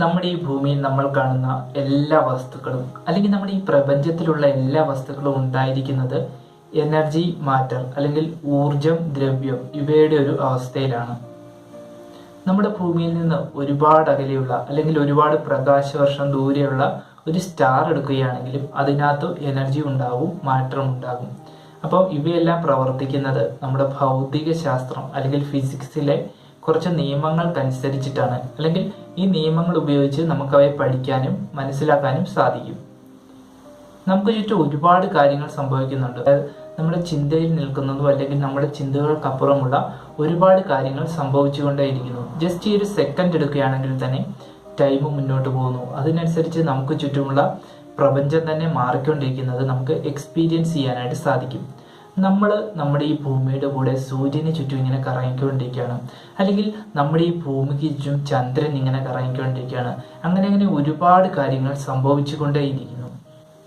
നമ്മുടെ ഈ ഭൂമിയിൽ നമ്മൾ കാണുന്ന എല്ലാ വസ്തുക്കളും അല്ലെങ്കിൽ നമ്മുടെ ഈ പ്രപഞ്ചത്തിലുള്ള എല്ലാ വസ്തുക്കളും ഉണ്ടായിരിക്കുന്നത് എനർജി മാറ്റർ അല്ലെങ്കിൽ ഊർജം ദ്രവ്യം ഇവയുടെ ഒരു അവസ്ഥയിലാണ്. നമ്മുടെ ഭൂമിയിൽ നിന്ന് ഒരുപാട് അകലെയുള്ള അല്ലെങ്കിൽ ഒരുപാട് പ്രകാശവർഷം ദൂരെയുള്ള ഒരു സ്റ്റാർ എടുക്കുകയാണെങ്കിലും അതിനകത്ത് എനർജി ഉണ്ടാവും മാറ്റം ഉണ്ടാകും. അപ്പോൾ ഇവയെല്ലാം പ്രവർത്തിക്കുന്നത് നമ്മുടെ ഭൗതിക ശാസ്ത്രം അല്ലെങ്കിൽ ഫിസിക്സിലെ കുറച്ച് നിയമങ്ങൾക്കനുസരിച്ചിട്ടാണ് അല്ലെങ്കിൽ ഈ നിയമങ്ങൾ ഉപയോഗിച്ച് നമുക്ക് അവയെ പഠിക്കാനും മനസ്സിലാക്കാനും സാധിക്കും. നമുക്ക് ചുറ്റും ഒരുപാട് കാര്യങ്ങൾ സംഭവിക്കുന്നുണ്ട്. നമ്മുടെ ചിന്തയിൽ നിൽക്കുന്നതും അല്ലെങ്കിൽ നമ്മുടെ ചിന്തകൾക്കപ്പുറമുള്ള ഒരുപാട് കാര്യങ്ങൾ സംഭവിച്ചുകൊണ്ടേയിരിക്കുന്നു. ജസ്റ്റ് ഈ ഒരു സെക്കൻഡ് എടുക്കുകയാണെങ്കിൽ തന്നെ ടൈം മുന്നോട്ട് പോകുന്നു. അതിനനുസരിച്ച് നമുക്ക് ചുറ്റുമുള്ള പ്രപഞ്ചം തന്നെ മാറിക്കൊണ്ടിരിക്കുന്നത് നമുക്ക് എക്സ്പീരിയൻസ് ചെയ്യാനായിട്ട് സാധിക്കും. നമ്മൾ നമ്മുടെ ഈ ഭൂമിയുടെ കൂടെ സൂര്യന് ചുറ്റും ഇങ്ങനെ കറങ്ങിക്കൊണ്ടിരിക്കുകയാണ്. അല്ലെങ്കിൽ നമ്മുടെ ഈ ഭൂമിക്ക് ചുറ്റും ചന്ദ്രൻ ഇങ്ങനെ കറങ്ങിക്കൊണ്ടിരിക്കുകയാണ്. അങ്ങനെ അങ്ങനെ ഒരുപാട് കാര്യങ്ങൾ സംഭവിച്ചുകൊണ്ടേയിരിക്കുന്നു.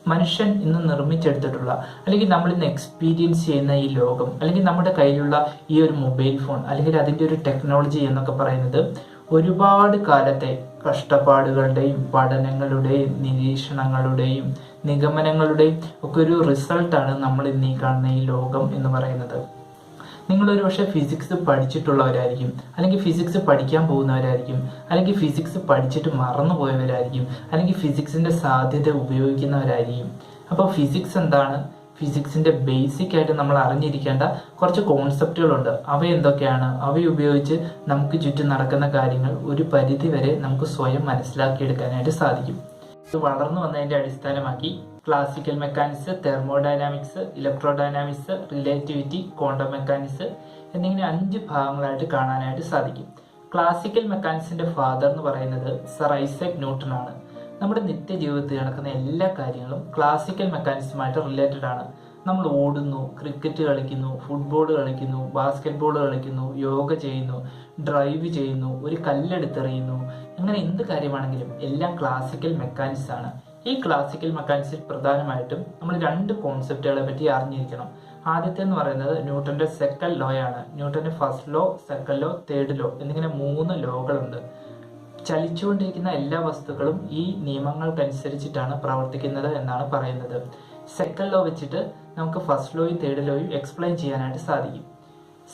മനുഷ്യൻ ഇന്ന് നിർമ്മിച്ചെടുത്തിട്ടുള്ള അല്ലെങ്കിൽ നമ്മൾ ഇന്ന് എക്സ്പീരിയൻസ് ചെയ്യുന്ന ഈ ലോകം അല്ലെങ്കിൽ നമ്മുടെ കയ്യിലുള്ള ഈ ഒരു മൊബൈൽ ഫോൺ അല്ലെങ്കിൽ അതിന്റെ ഒരു ടെക്നോളജി എന്നൊക്കെ പറയുന്നത് ഒരുപാട് കാലത്തെ കഷ്ടപ്പാടുകളുടെയും പഠനങ്ങളുടെയും നിരീക്ഷണങ്ങളുടെയും നിഗമനങ്ങളുടെയും ഒക്കെ ഒരു റിസൾട്ടാണ് നമ്മൾ ഇന്ന് ഈ കാണുന്ന ഈ ലോകം എന്ന് പറയുന്നത്. നിങ്ങളൊരു പക്ഷേ ഫിസിക്സ് പഠിച്ചിട്ടുള്ളവരായിരിക്കും അല്ലെങ്കിൽ ഫിസിക്സ് പഠിക്കാൻ പോകുന്നവരായിരിക്കും അല്ലെങ്കിൽ ഫിസിക്സ് പഠിച്ചിട്ട് മറന്നു പോയവരായിരിക്കും അല്ലെങ്കിൽ ഫിസിക്സിന്റെ സാധ്യത ഉപയോഗിക്കുന്നവരായിരിക്കും. അപ്പോൾ ഫിസിക്സ് എന്താണ്? ഫിസിക്സിന്റെ ബേസിക് ആയിട്ട് നമ്മൾ അറിഞ്ഞിരിക്കേണ്ട കുറച്ച് കോൺസെപ്റ്റുകളുണ്ട് അവ എന്തൊക്കെയാണ്? അവ ഉപയോഗിച്ച് നമുക്ക് ചുറ്റും നടക്കുന്ന കാര്യങ്ങൾ ഒരു പരിധി വരെ നമുക്ക് സ്വയം മനസ്സിലാക്കിയെടുക്കാനായിട്ട് സാധിക്കും. ഇത് വളർന്നു വന്നതിന്റെ അടിസ്ഥാനമാക്കി classical mechanics thermodynamics electrodynamics relativity quantum mechanics എന്നിങ്ങനെ അഞ്ച് ഭാഗങ്ങളായിട്ട് കാണാനായിട്ട് സാധിക്കും. ക്ലാസിക്കൽ മെക്കാനിക്സിന്റെ ഫാദർ എന്ന് പറയുന്നത് സർ ഐസക് ന്യൂട്ടൺ ആണ്. നമ്മുടെ നിത്യജീവിതത്തിൽ നടക്കുന്ന എല്ലാ കാര്യങ്ങളും ക്ലാസിക്കൽ മെക്കാനിക്സുമായിട്ട് റിലേറ്റഡ് ആണ്. നമ്മൾ ഓടുന്നു ക്രിക്കറ്റ് കളിക്കുന്നു ഫുട്ബോൾ കളിക്കുന്നു ബാസ്കറ്റ് ബോൾ കളിക്കുന്നു യോഗ ചെയ്യുന്നു ഡ്രൈവ് ചെയ്യുന്നു ഒരു കല്ലെടുത്തെറിയുന്നു. അങ്ങനെ എന്ത് കാര്യമാണെങ്കിലും എല്ലാം ക്ലാസിക്കൽ മെക്കാനിക്സ് ആണ്. ഈ ക്ലാസിക്കൽ മെക്കാനിക്സിൽ പ്രധാനമായിട്ടും നമ്മൾ രണ്ട് കോൺസെപ്റ്റുകളെ പറ്റി അറിഞ്ഞിരിക്കണം. ആദ്യത്തെ എന്ന് പറയുന്നത് ന്യൂട്ടന്റെ സെക്കൻഡ് ലോ ആണ്. ന്യൂട്ടന്റെ first law second law third law എന്നിങ്ങനെ മൂന്ന് ലോകളുണ്ട് ചലിച്ചുകൊണ്ടിരിക്കുന്ന എല്ലാ വസ്തുക്കളും ഈ നിയമങ്ങൾക്കനുസരിച്ചിട്ടാണ് പ്രവർത്തിക്കുന്നത് എന്നാണ് പറയുന്നത്. സെക്കൻഡ് ലോ വെച്ചിട്ട് നമുക്ക് ഫസ്റ്റ് ലോയും തേർഡ് ലോയും എക്സ്പ്ലെയിൻ ചെയ്യാനായിട്ട് സാധിക്കും.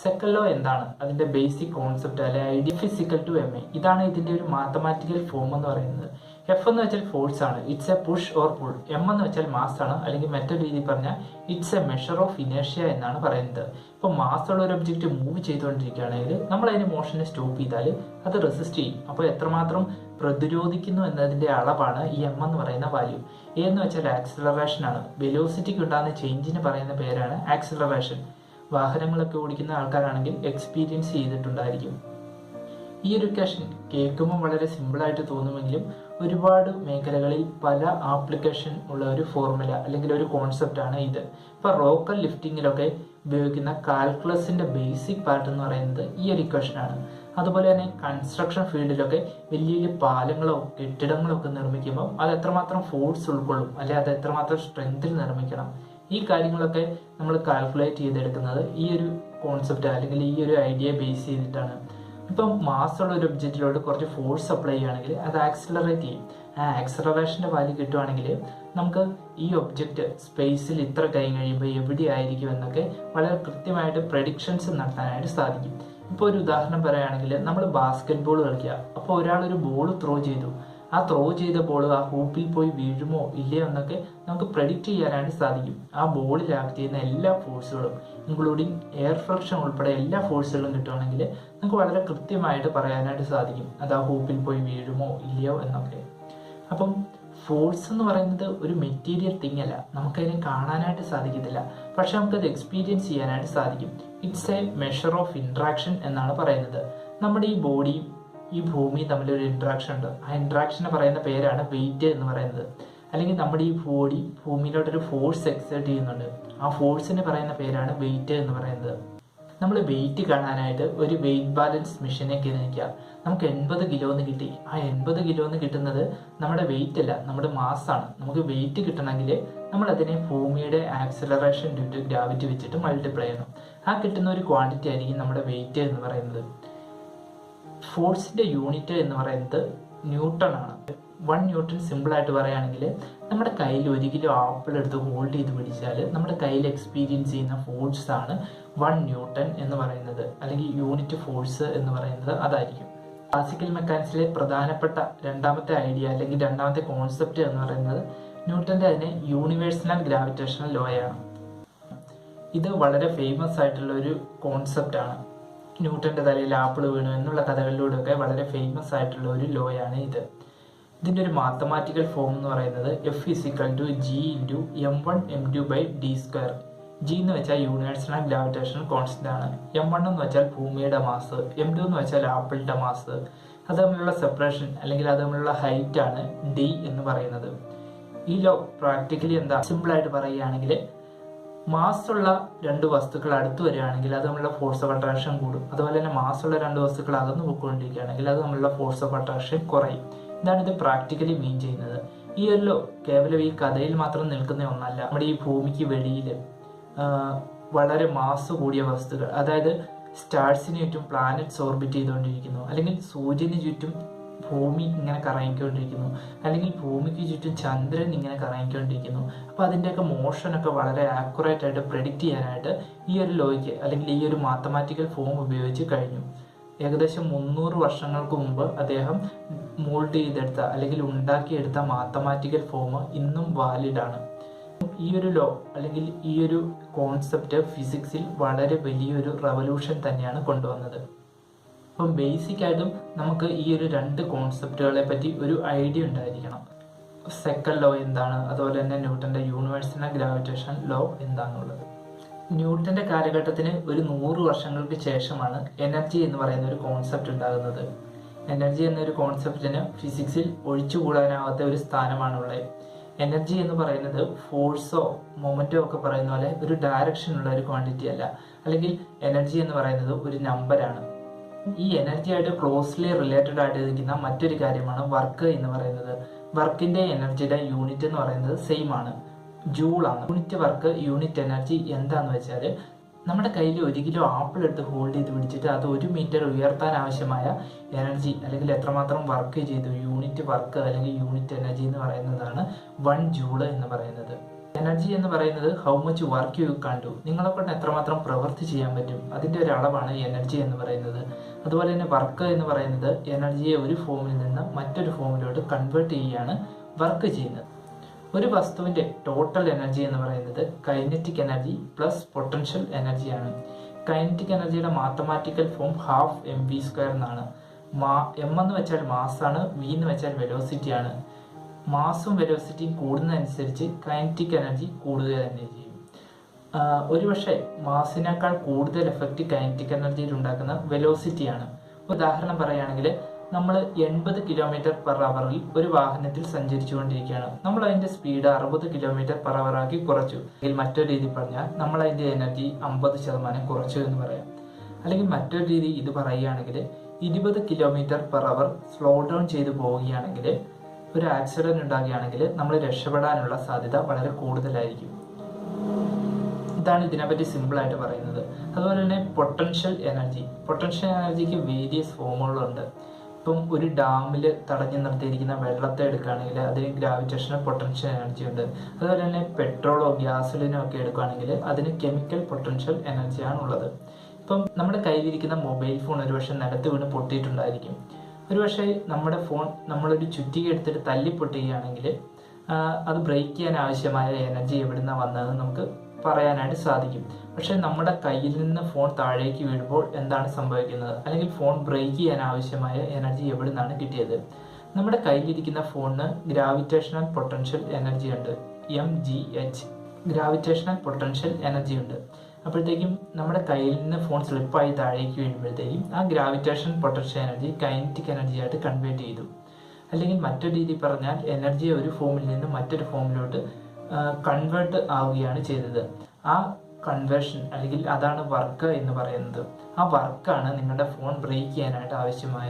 സെക്കൻഡ് ലോ എന്താണ്? അതിന്റെ ബേസിക് കോൺസെപ്റ്റ് അല്ലെ? Idea F is equal to M A ഇതാണ് ഇതിന്റെ ഒരു മാത്തമാറ്റിക്കൽ ഫോം എന്ന് പറയുന്നത്. എഫ് എന്ന് വെച്ചാൽ ഫോഴ്സ് ആണ്. It's a push or pull M എന്ന് വെച്ചാൽ മാസ് ആണ്. അല്ലെങ്കിൽ മറ്റൊരു രീതിയിൽ പറഞ്ഞാൽ ഇറ്റ്സ് എ മെഷർ ഓഫ് ഇനേഷ്യ എന്നാണ് പറയുന്നത്. ഇപ്പോൾ ഉള്ള ഒരു ഒബ്ജക്റ്റ് മൂവ് ചെയ്തുകൊണ്ടിരിക്കുകയാണെങ്കിൽ നമ്മൾ അതിന് മോഷനെ സ്റ്റോപ്പ് ചെയ്താൽ അത് റെസിസ്റ്റ് ചെയ്യും. അപ്പോൾ എത്രമാത്രം പ്രതിരോധിക്കുന്നു എന്നതിന്റെ അളവാണ് ഈ എം എന്ന് പറയുന്ന വാല്യൂ എന്ന് വെച്ചാൽ ആക്സിലറേഷൻ ആണ്. വെലോസിറ്റിക്ക് ഉണ്ടാകുന്ന ചേഞ്ചിന് പറയുന്ന പേരാണ് ആക്സിലറേഷൻ വാഹനങ്ങളൊക്കെ ഓടിക്കുന്ന ആൾക്കാരാണെങ്കിൽ എക്സ്പീരിയൻസ് ചെയ്തിട്ടുണ്ടായിരിക്കും. ഈ ഒരു ക്വസ്റ്റൻ കേൾക്കുമ്പോൾ വളരെ സിമ്പിളായിട്ട് തോന്നുമെങ്കിലും ഒരുപാട് മേഖലകളിൽ പല ആപ്ലിക്കേഷൻ ഉള്ള ഒരു ഫോർമുല അല്ലെങ്കിൽ ഒരു കോൺസെപ്റ്റ് ആണ് ഇത്. ഇപ്പൊ റോക്കൽ ലിഫ്റ്റിങ്ങിലൊക്കെ ഉപയോഗിക്കുന്ന കാൽക്കുലസിന്റെ ബേസിക് പാർട്ട് എന്ന് പറയുന്നത് ഈ ഒരു ആണ്. അതുപോലെ തന്നെ കൺസ്ട്രക്ഷൻ ഫീൽഡിലൊക്കെ വലിയ വലിയ പാലങ്ങളോ കെട്ടിടങ്ങളോ ഒക്കെ നിർമ്മിക്കുമ്പോൾ അത് എത്രമാത്രം ഫോഴ്സ് ഉൾക്കൊള്ളും അല്ലെ അത് എത്രമാത്രം സ്ട്രെങ്തിൽ നിർമ്മിക്കണം? ഈ കാര്യങ്ങളൊക്കെ നമ്മൾ കാൽക്കുലേറ്റ് ചെയ്തെടുക്കുന്നത് ഈ ഒരു കോൺസെപ്റ്റ് അല്ലെങ്കിൽ ഈ ഒരു ഐഡിയ ബേസ് ചെയ്തിട്ടാണ്. ഇപ്പം ഉള്ള ഒരു ഒബ്ജക്റ്റിലോട്ട് കുറച്ച് ഫോഴ്സ് അപ്ലൈ ചെയ്യുകയാണെങ്കിൽ അത് ആക്സിലറേറ്റ് ചെയ്യും. ആ ആക്സിലറേഷന്റെ വാല്യൂ കിട്ടുവാണെങ്കിൽ നമുക്ക് ഈ ഒബ്ജക്റ്റ് സ്പേസിൽ ഇത്ര കൈ കഴിയുമ്പോൾ എവിടെ ആയിരിക്കും എന്നൊക്കെ വളരെ കൃത്യമായിട്ട് പ്രഡിക്ഷൻസ് നടത്താനായിട്ട് സാധിക്കും. ഇപ്പോൾ ഒരു ഉദാഹരണം പറയുകയാണെങ്കിൽ നമ്മൾ ബാസ്കറ്റ് ബോൾ കളിക്കുക. അപ്പോൾ ഒരാൾ ഒരു ബോൾ ത്രോ ചെയ്തു. ആ ത്രോ ചെയ്ത ബോൾ ആ ഹൂപ്പിൽ പോയി വീഴുമോ ഇല്ലയോ എന്നൊക്കെ നമുക്ക് പ്രഡിക്റ്റ് ചെയ്യാനായിട്ട് സാധിക്കും. ആ ബോളിൽ ആക്ട് ചെയ്യുന്ന എല്ലാ ഫോഴ്സുകളും ഇൻക്ലൂഡിങ് എയർ ഫ്രക്ഷൻ ഉൾപ്പെടെ എല്ലാ ഫോഴ്സുകളും കിട്ടുകയാണെങ്കിൽ നമുക്ക് വളരെ കൃത്യമായിട്ട് പറയാനായിട്ട് സാധിക്കും. അത് ആ ഹൂപ്പിൽ പോയി വീഴുമോ ഇല്ലയോ എന്നൊക്കെ. അപ്പം ഫോഴ്സ് എന്ന് പറയുന്നത് ഒരു മെറ്റീരിയൽ തിങ് അല്ല. നമുക്കതിനെ കാണാനായിട്ട് സാധിക്കത്തില്ല. പക്ഷെ നമുക്കത് എക്സ്പീരിയൻസ് ചെയ്യാനായിട്ട് സാധിക്കും. It's a measure of interaction എന്നാണ് പറയുന്നത്. നമ്മുടെ ഈ ബോഡിയും ഈ ഭൂമിയും തമ്മിലൊരു ഇൻട്രാക്ഷൻ ഉണ്ട്. ആ ഇൻട്രാക്ഷന് പറയുന്ന പേരാണ് വെയിറ്റ് എന്ന് പറയുന്നത്. അല്ലെങ്കിൽ നമ്മുടെ ഈ ബോഡി ഭൂമിയിലോട്ടൊരു ഫോഴ്സ് എക്സേർട്ട് ചെയ്യുന്നുണ്ട്. ആ ഫോഴ്സിന് പറയുന്ന പേരാണ് വെയിറ്റ് എന്ന് പറയുന്നത്. നമ്മൾ വെയിറ്റ് കാണാനായിട്ട് ഒരു വെയിറ്റ് ബാലൻസ് മെഷീനെ നിൽക്കുക നമുക്ക് എൺപത് കിലോ എന്ന് കിട്ടി. ആ എൺപത് കിലോ എന്ന് കിട്ടുന്നത് നമ്മുടെ വെയിറ്റ് അല്ല നമ്മുടെ മാസ് ആണ്. നമുക്ക് വെയിറ്റ് കിട്ടണമെങ്കിൽ നമ്മൾ അതിനെ ഭൂമിയുടെ ആക്സിലറേഷൻ ഡ്യൂ ടു ഗ്രാവിറ്റി വെച്ചിട്ട് മൾട്ടിപ്ലൈ ചെയ്യണം. ആ കിട്ടുന്ന ഒരു ക്വാണ്ടിറ്റി ആയിരിക്കും നമ്മുടെ വെയിറ്റ് എന്ന് പറയുന്നത്. ഫോഴ്സിന്റെ യൂണിറ്റ് എന്ന് പറയുന്നത് ന്യൂട്ടൺ ആണ്. വൺ ന്യൂട്ടൺ സിമ്പിളായിട്ട് പറയുകയാണെങ്കിൽ നമ്മുടെ കയ്യിൽ ഒരു കിലോ ആപ്പിൾ എടുത്ത് ഹോൾഡ് ചെയ്ത് പിടിച്ചാൽ നമ്മുടെ കയ്യിൽ എക്സ്പീരിയൻസ് ചെയ്യുന്ന ഫോഴ്സ് ആണ് വൺ ന്യൂട്ടൺ എന്ന് പറയുന്നത്. അല്ലെങ്കിൽ യൂണിറ്റ് ഫോഴ്സ് എന്ന് പറയുന്നത് അതായിരിക്കും. ക്ലാസിക്കൽ മെക്കാനിക്സിലെ പ്രധാനപ്പെട്ട രണ്ടാമത്തെ ഐഡിയ അല്ലെങ്കിൽ രണ്ടാമത്തെ കോൺസെപ്റ്റ് എന്ന് പറയുന്നത് ന്യൂട്ടന്റെ അതിനെ യൂണിവേഴ്സൽ ആൻഡ് ഗ്രാവിറ്റേഷണൽ ലോയാണ് ഇത് വളരെ ഫേമസ് ആയിട്ടുള്ള ഒരു കോൺസെപ്റ്റ് ആണ്. ന്യൂട്ടന്റെ തലയിൽ ആപ്പിൾ വീണു എന്നുള്ള കഥകളിലൂടെയൊക്കെ വളരെ ഫേമസ് ആയിട്ടുള്ള ഒരു ലോയാണ് ഇത്. ഇതിന്റെ ഒരു മാത്തമാറ്റിക്കൽ ഫോം എന്ന് പറയുന്നത് F is equal to G into M one M two by D square G എന്ന് വെച്ചാൽ യൂണിവേഴ്സൽ ഗ്രാവിറ്റേഷൻ കോൺസ്റ്റന്റ് ആണ്. എം വൺ എന്ന് വെച്ചാൽ ഭൂമിയുടെ മാസ് എം ടു എന്ന് വെച്ചാൽ ആപ്പിളിന്റെ മാസ് അത് തമ്മിലുള്ള സെപ്പറേഷൻ അല്ലെങ്കിൽ അത് തമ്മിലുള്ള ഹൈറ്റ് ആണ് ഡി എന്ന് പറയുന്നത്. ഈ ലോ പ്രാക്ടിക്കലി എന്താ? സിമ്പിൾ ആയിട്ട് പറയുകയാണെങ്കിൽ മാസുള്ള രണ്ട് വസ്തുക്കൾ അടുത്ത് വരികയാണെങ്കിൽ അത് നമ്മളുടെ ഫോഴ്സ് ഓഫ് അട്രാക്ഷൻ കൂടും. അതുപോലെ തന്നെ മാസുള്ള രണ്ട് വസ്തുക്കൾ അകന്നു പോയിക്കൊണ്ടിരിക്കുകയാണെങ്കിൽ അത് നമ്മളുടെ ഫോഴ്സ് ഓഫ് അട്രാക്ഷൻ കുറയും. ഇതാണ് ഇത് പ്രാക്ടിക്കലി മീൻ ചെയ്യുന്നത്. ഈ ഒരു കേവലം ഈ കഥയിൽ മാത്രം നിൽക്കുന്ന ഒന്നല്ല. നമ്മുടെ ഈ ഭൂമിക്ക് വെളിയിൽ വളരെ മാസ് കൂടിയ വസ്തുക്കൾ അതായത് സ്റ്റാർസിന് ചുറ്റും പ്ലാനറ്റ്സ് ഓർബിറ്റ് ചെയ്തുകൊണ്ടിരിക്കുന്നു. അല്ലെങ്കിൽ സൂര്യന് ചുറ്റും ഭൂമി ഇങ്ങനെ കറങ്ങിക്കൊണ്ടിരിക്കുന്നു. അല്ലെങ്കിൽ ഭൂമിക്ക് ചുറ്റും ചന്ദ്രൻ ഇങ്ങനെ കറങ്ങിക്കൊണ്ടിരിക്കുന്നു. അപ്പോൾ അതിന്റെയൊക്കെ മോഷനൊക്കെ വളരെ ആക്യുറേറ്റ് ആയിട്ട് പ്രെഡിക്റ്റ് ചെയ്യാനായിട്ട് ഈ ഒരു ലോയ്ക്ക് അല്ലെങ്കിൽ ഈ ഒരു മാത്തമാറ്റിക്കൽ ഫോം ഉപയോഗിച്ച് കഴിഞ്ഞു. ഏകദേശം മുന്നൂറ് വർഷങ്ങൾക്ക് മുമ്പ് അദ്ദേഹം മോൾഡ് ചെയ്തെടുത്ത അല്ലെങ്കിൽ ഉണ്ടാക്കിയെടുത്ത മാത്തമാറ്റിക്കൽ ഫോം ഇന്നും വാലിഡാണ് ഈ ഒരു ലോ അല്ലെങ്കിൽ ഈ ഒരു കോൺസെപ്റ്റ് ഫിസിക്സിൽ വളരെ വലിയൊരു റവല്യൂഷൻ തന്നെയാണ് കൊണ്ടുവന്നത്. അപ്പം ബേസിക് ആയിട്ടും നമുക്ക് ഈ ഒരു രണ്ട് കോൺസെപ്റ്റുകളെ പറ്റി ഒരു ഐഡിയ ഉണ്ടായിരിക്കണം. സെക്കൻഡ് ലോ എന്താണ്? അതുപോലെ തന്നെ ന്യൂട്ടന്റെ യൂണിവേഴ്സൽ ഗ്രാവിറ്റേഷൻ ലോ എന്താണെന്നുള്ളത് ന്യൂട്ടന്റെ കാലഘട്ടത്തിന് ഒരു നൂറ് വർഷങ്ങൾക്ക് ശേഷമാണ് എനർജി എന്ന് പറയുന്ന ഒരു കോൺസെപ്റ്റ് ഉണ്ടാകുന്നത്. എനർജി എന്നൊരു കോൺസെപ്റ്റിന് ഫിസിക്സിൽ ഒഴിച്ചുകൂടാനാവാത്ത ഒരു സ്ഥാനമാണുള്ളത്. എനർജി എന്ന് പറയുന്നത് ഫോഴ്സോ മൊമെന്റോ ഒക്കെ പറയുന്ന പോലെ ഒരു ഡയറക്ഷനുള്ള ഒരു ക്വാണ്ടിറ്റി അല്ല. അല്ലെങ്കിൽ എനർജി എന്ന് പറയുന്നത് ഒരു നമ്പറാണ് ഈ എനർജി ആയിട്ട് ക്ലോസ്ലി റിലേറ്റഡ് ആയിട്ട് ഇരിക്കുന്ന മറ്റൊരു കാര്യമാണ് വർക്ക് എന്ന് പറയുന്നത്. വർക്കിന്റെ എനർജിയുടെ യൂണിറ്റ് എന്ന് പറയുന്നത് സെയിം ആണ്. ജൂൾ ആണ്. യൂണിറ്റ് വർക്ക് യൂണിറ്റ് എനർജി എന്താന്ന് വെച്ചാൽ നമ്മുടെ കയ്യിൽ ഒരു കിലോ ആപ്പിൾ എടുത്ത് ഹോൾഡ് ചെയ്ത് പിടിച്ചിട്ട് അത് ഒരു മീറ്റർ ഉയർത്താൻ ആവശ്യമായ എനർജി അല്ലെങ്കിൽ എത്രമാത്രം വർക്ക് ചെയ്തു. യൂണിറ്റ് വർക്ക് അല്ലെങ്കിൽ യൂണിറ്റ് എനർജി എന്ന് പറയുന്നതാണ് വൺ ജൂൾ എന്ന് പറയുന്നത്. എനർജി എന്ന് പറയുന്നത് ഹൗ മച്ച് വർക്ക് യു കണ്ടു നിങ്ങളെ കൊണ്ട് എത്രമാത്രം പ്രവൃത്തി ചെയ്യാൻ പറ്റും. അതിന്റെ ഒരു അളവാണ് എനർജി എന്ന് പറയുന്നത്. അതുപോലെ തന്നെ വർക്ക് എന്ന് പറയുന്നത് എനർജിയെ ഒരു ഫോമിൽ നിന്ന് മറ്റൊരു ഫോമിലോട്ട് കൺവേർട്ട് ചെയ്യുകയാണ് വർക്ക് ചെയ്യുന്നത്. ഒരു വസ്തുവിന്റെ ടോട്ടൽ എനർജി എന്ന് പറയുന്നത് കൈനറ്റിക് എനർജി പ്ലസ് പൊട്ടൻഷ്യൽ എനർജിയാണ് കൈനറ്റിക് എനർജിയുടെ mathematical form half M V square എന്നാണ്. മാ എം എന്ന് വെച്ചാൽ മാസ് ആണ് വി എന്ന് വെച്ചാൽ വെലോസിറ്റി ആണ്. മാസും വെലോസിറ്റിയും കൂടുന്നതനുസരിച്ച് കൈനറ്റിക് എനർജി കൂടുക തന്നെ ചെയ്യും. ഒരുപക്ഷെ മാസിനേക്കാൾ കൂടുതൽ എഫക്റ്റ് കൈനറ്റിക് എനർജിയിൽ ഉണ്ടാക്കുന്ന വെലോസിറ്റിയാണ് ഉദാഹരണം പറയുകയാണെങ്കിൽ നമ്മൾ എൺപത് കിലോമീറ്റർ പെർ അവറിൽ ഒരു വാഹനത്തിൽ സഞ്ചരിച്ചുകൊണ്ടിരിക്കുകയാണ്. നമ്മൾ അതിന്റെ സ്പീഡ് അറുപത് കിലോമീറ്റർ പെർ അവർ ആക്കി കുറച്ചു. അല്ലെങ്കിൽ മറ്റൊരു രീതി പറഞ്ഞാൽ നമ്മൾ അതിന്റെ എനർജി അമ്പത് ശതമാനം കുറച്ചു എന്ന് പറയാം. അല്ലെങ്കിൽ മറ്റൊരു രീതി ഇത് പറയുകയാണെങ്കിൽ ഇരുപത് kilometre per hour slow down ചെയ്തു പോവുകയാണെങ്കിൽ ഒരു ആക്സിഡന്റ് ഉണ്ടാകുകയാണെങ്കിൽ നമ്മൾ രക്ഷപ്പെടാനുള്ള സാധ്യത വളരെ കൂടുതലായിരിക്കും. ഇതാണ് ഇതിനെപ്പറ്റി സിമ്പിളായിട്ട് പറയുന്നത്. അതുപോലെ തന്നെ പൊട്ടൻഷ്യൽ എനർജി പൊട്ടൻഷ്യൽ എനർജിക്ക് വേരിയസ് ഫോമുകളുണ്ട് ഇപ്പം ഒരു ഡാമിൽ തടഞ്ഞു നിർത്തിയിരിക്കുന്ന വെള്ളത്തെ എടുക്കുകയാണെങ്കിൽ അതിന് ഗ്രാവിറ്റേഷണൽ പൊട്ടൻഷ്യൽ എനർജി ഉണ്ട്. അതുപോലെ തന്നെ പെട്രോളോ ഗ്യാസോലിനോ ഒക്കെ എടുക്കുകയാണെങ്കിൽ അതിന് കെമിക്കൽ പൊട്ടൻഷ്യൽ എനർജിയാണ് ഉള്ളത് ഇപ്പം നമ്മുടെ കയ്യിലിരിക്കുന്ന മൊബൈൽ ഫോൺ ഒരുപക്ഷെ നിലത്ത് വീണ് പൊട്ടിയിട്ടുണ്ടായിരിക്കും. ഒരുപക്ഷെ നമ്മുടെ ഫോൺ നമ്മളൊരു ചുറ്റിക എടുത്തിട്ട് തല്ലിപ്പൊട്ടുകയാണെങ്കിൽ അത് ബ്രേക്ക് ചെയ്യാൻ ആവശ്യമായ എനർജി എവിടുന്ന വന്നതെന്ന് നമുക്ക് പറയാനായിട്ട് സാധിക്കും. പക്ഷേ നമ്മുടെ കയ്യിൽ നിന്ന് ഫോൺ താഴേക്ക് വീഴുമ്പോൾ എന്താണ് സംഭവിക്കുന്നത്? അല്ലെങ്കിൽ ഫോൺ ബ്രേക്ക് ചെയ്യാൻ ആവശ്യമായ എനർജി എവിടെ നിന്നാണ് കിട്ടിയത്? നമ്മുടെ കയ്യിലിരിക്കുന്ന ഫോണിന് ഗ്രാവിറ്റേഷണൽ പൊട്ടൻഷ്യൽ എനർജി ഉണ്ട്. M G H gravitational potential energy ഉണ്ട്. അപ്പോഴത്തേക്കും നമ്മുടെ കയ്യിൽ നിന്ന് ഫോൺ സ്ലിപ്പായി താഴേക്ക് വീഴുമ്പോഴത്തേക്കും ആ gravitation potential energy kinetic energy ആയിട്ട് കൺവേർട്ട് ചെയ്തു. അല്ലെങ്കിൽ മറ്റൊരു രീതി പറഞ്ഞാൽ എനർജി ഒരു ഫോമിൽ നിന്ന് മറ്റൊരു ഫോമിലോട്ട് കൺവേർട്ട് ആവുകയാണ് ചെയ്തത്. ആ കൺവേർഷൻ അല്ലെങ്കിൽ അതാണ് വർക്ക് എന്ന് പറയുന്നത്. ആ വർക്കാണ് നിങ്ങളുടെ ഫോൺ ബ്രേക്ക് ചെയ്യാനായിട്ട് ആവശ്യമായ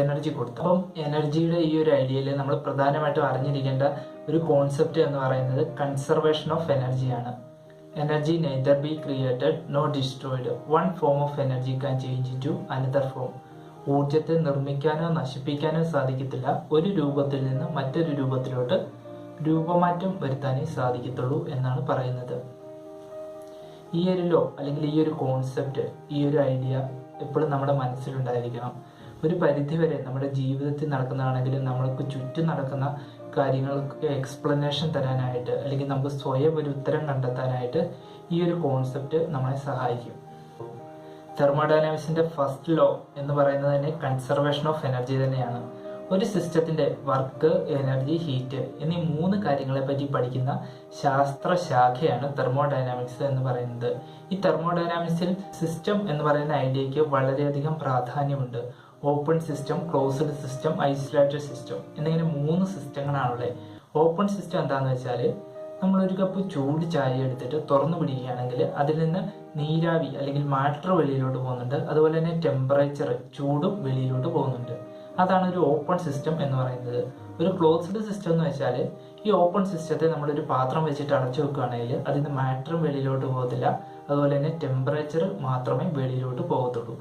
എനർജി കൊടുത്തത്. അപ്പം എനർജിയുടെ ഈ ഒരു ഐഡിയയിൽ നമ്മൾ പ്രധാനമായിട്ടും അറിഞ്ഞിരിക്കേണ്ട ഒരു കോൺസെപ്റ്റ് എന്ന് പറയുന്നത് കൺസർവേഷൻ ഓഫ് എനർജിയാണ് energy neither be created no destroyed one form of energy can change to another form ഊർജത്തെ നിർമ്മിക്കാനോ നശിപ്പിക്കാനോ സാധിക്കത്തില്ല. ഒരു രൂപത്തിൽ നിന്ന് മറ്റൊരു രൂപത്തിലോട്ട് രൂപമാറ്റം വരുത്താനേ സാധിക്കത്തുള്ളൂ എന്നാണ് പറയുന്നത്. ഈ ഒരു ലോ അല്ലെങ്കിൽ ഈ ഒരു കോൺസെപ്റ്റ് ഈ ഒരു ഐഡിയ എപ്പോഴും നമ്മുടെ മനസ്സിലുണ്ടായിരിക്കണം. ഒരു പരിധിവരെ നമ്മുടെ ജീവിതത്തിൽ നടക്കുന്നതാണെങ്കിലും നമ്മൾക്ക് ചുറ്റും നടക്കുന്ന കാര്യങ്ങൾക്ക് എക്സ്പ്ലനേഷൻ തരാനായിട്ട് അല്ലെങ്കിൽ നമുക്ക് സ്വയം ഒരു ഉത്തരം കണ്ടെത്താനായിട്ട് ഈ ഒരു കോൺസെപ്റ്റ് നമ്മളെ സഹായിക്കും. തെർമോഡൈനാമിക്സിന്റെ ഫസ്റ്റ് ലോ എന്ന് പറയുന്നത് തന്നെ കൺസർവേഷൻ ഓഫ് എനർജി തന്നെയാണ്. ഒരു സിസ്റ്റത്തിന്റെ വർക്ക് എനർജി ഹീറ്റ് എന്നീ മൂന്ന് കാര്യങ്ങളെ പറ്റി പഠിക്കുന്ന ശാസ്ത്ര ശാഖയാണ് തെർമോഡൈനാമിക്സ് എന്ന് പറയുന്നത്. ഈ തെർമോഡൈനാമിക്സിൽ സിസ്റ്റം എന്ന് പറയുന്ന ഐഡിയയ്ക്ക് വളരെയധികം പ്രാധാന്യമുണ്ട്. Open system closed system isolated system എന്നിങ്ങനെ മൂന്ന് സിസ്റ്റങ്ങളാണുള്ളത്. ഓപ്പൺ സിസ്റ്റം എന്താണെന്ന് വെച്ചാൽ നമ്മൾ ഒരു കപ്പ് ചൂട് ചായ എടുത്തിട്ട് തുറന്നു പിടിക്കുകയാണെങ്കിൽ അതിൽ നിന്ന് നീരാവി അല്ലെങ്കിൽ മാറ്റർ വെളിയിലോട്ട് പോകുന്നുണ്ട്. അതുപോലെ തന്നെ ടെമ്പറേച്ചർ ചൂടും വെളിയിലോട്ട് പോകുന്നുണ്ട്. അതാണ് ഒരു ഓപ്പൺ സിസ്റ്റം എന്ന് പറയുന്നത്. ഒരു ക്ലോസ്ഡ് സിസ്റ്റം എന്ന് വെച്ചാൽ ഈ ഓപ്പൺ സിസ്റ്റത്തെ നമ്മളൊരു പാത്രം വെച്ചിട്ട് അടച്ചു വെക്കുകയാണെങ്കിൽ അതിൽ നിന്ന് മാറ്ററും വെളിയിലോട്ട് പോകത്തില്ല. അതുപോലെ തന്നെ ടെമ്പറേച്ചർ മാത്രമേ വെളിയിലോട്ട് പോകത്തുള്ളൂ.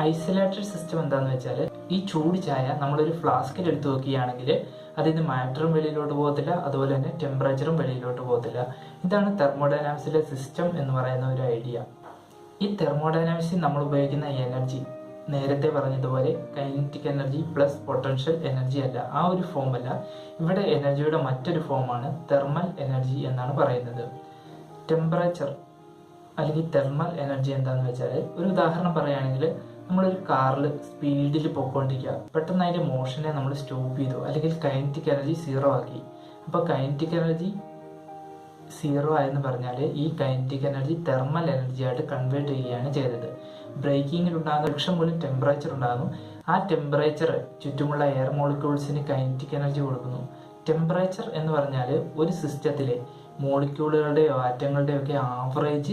ഐസൊലേറ്റഡ് സിസ്റ്റം എന്താന്ന് വെച്ചാൽ ഈ ചൂട് ചായ നമ്മളൊരു ഫ്ലാസ്കിൽ എടുത്ത് നോക്കുകയാണെങ്കിൽ അതിൽ നിന്ന് മാറ്ററും വെളിയിലോട്ട് പോകത്തില്ല അതുപോലെ തന്നെ ടെമ്പറേച്ചറും വെളിയിലോട്ട് പോകത്തില്ല. ഇതാണ് തെർമോഡൈനാമിക്സിലെ സിസ്റ്റം എന്ന് പറയുന്ന ഒരു ഐഡിയ. ഈ തെർമോഡൈനാമിക്സിൽ നമ്മൾ ഉപയോഗിക്കുന്ന എനർജി നേരത്തെ പറഞ്ഞതുപോലെ kinetic energy plus potential energy അല്ല ആ ഒരു ഫോമല്ല ഇവിടെ എനർജിയുടെ മറ്റൊരു ഫോമാണ് തെർമൽ എനർജി എന്നാണ് പറയുന്നത്. ടെമ്പറേച്ചർ അല്ലെങ്കിൽ തെർമൽ എനർജി എന്താണെന്ന് വെച്ചാൽ ഒരു ഉദാഹരണം പറയുകയാണെങ്കിൽ നമ്മളൊരു കാറിൽ സ്പീഡിൽ പോയിക്കൊണ്ടിരിക്കുക പെട്ടെന്ന് അതിന്റെ മോഷനെ നമ്മൾ സ്റ്റോപ്പ് ചെയ്തു. അല്ലെങ്കിൽ കൈനറ്റിക് എനർജി സീറോ ആക്കി. അപ്പോൾ കൈനറ്റിക് എനർജി സീറോ ആയെന്ന് പറഞ്ഞാൽ ഈ കൈനറ്റിക് എനർജി തെർമൽ എനർജി ആയിട്ട് കൺവേർട്ട് ചെയ്യുകയാണ് ചെയ്തത്. ബ്രേക്കിങ്ങിൽ ഉണ്ടാകുന്ന ലക്ഷം പോലും ടെമ്പറേച്ചർ ഉണ്ടാകുന്നു. ആ ടെമ്പറേച്ചർ ചുറ്റുമുള്ള എയർ മോളിക്യൂൾസിന് കൈനറ്റിക് എനർജി കൊടുക്കുന്നു. ടെമ്പറേച്ചർ എന്ന് പറഞ്ഞാൽ ഒരു സിസ്റ്റത്തിലെ മോളിക്യൂളുകളുടെയോ ആറ്റങ്ങളുടെയോ ഒക്കെ ആവറേജ്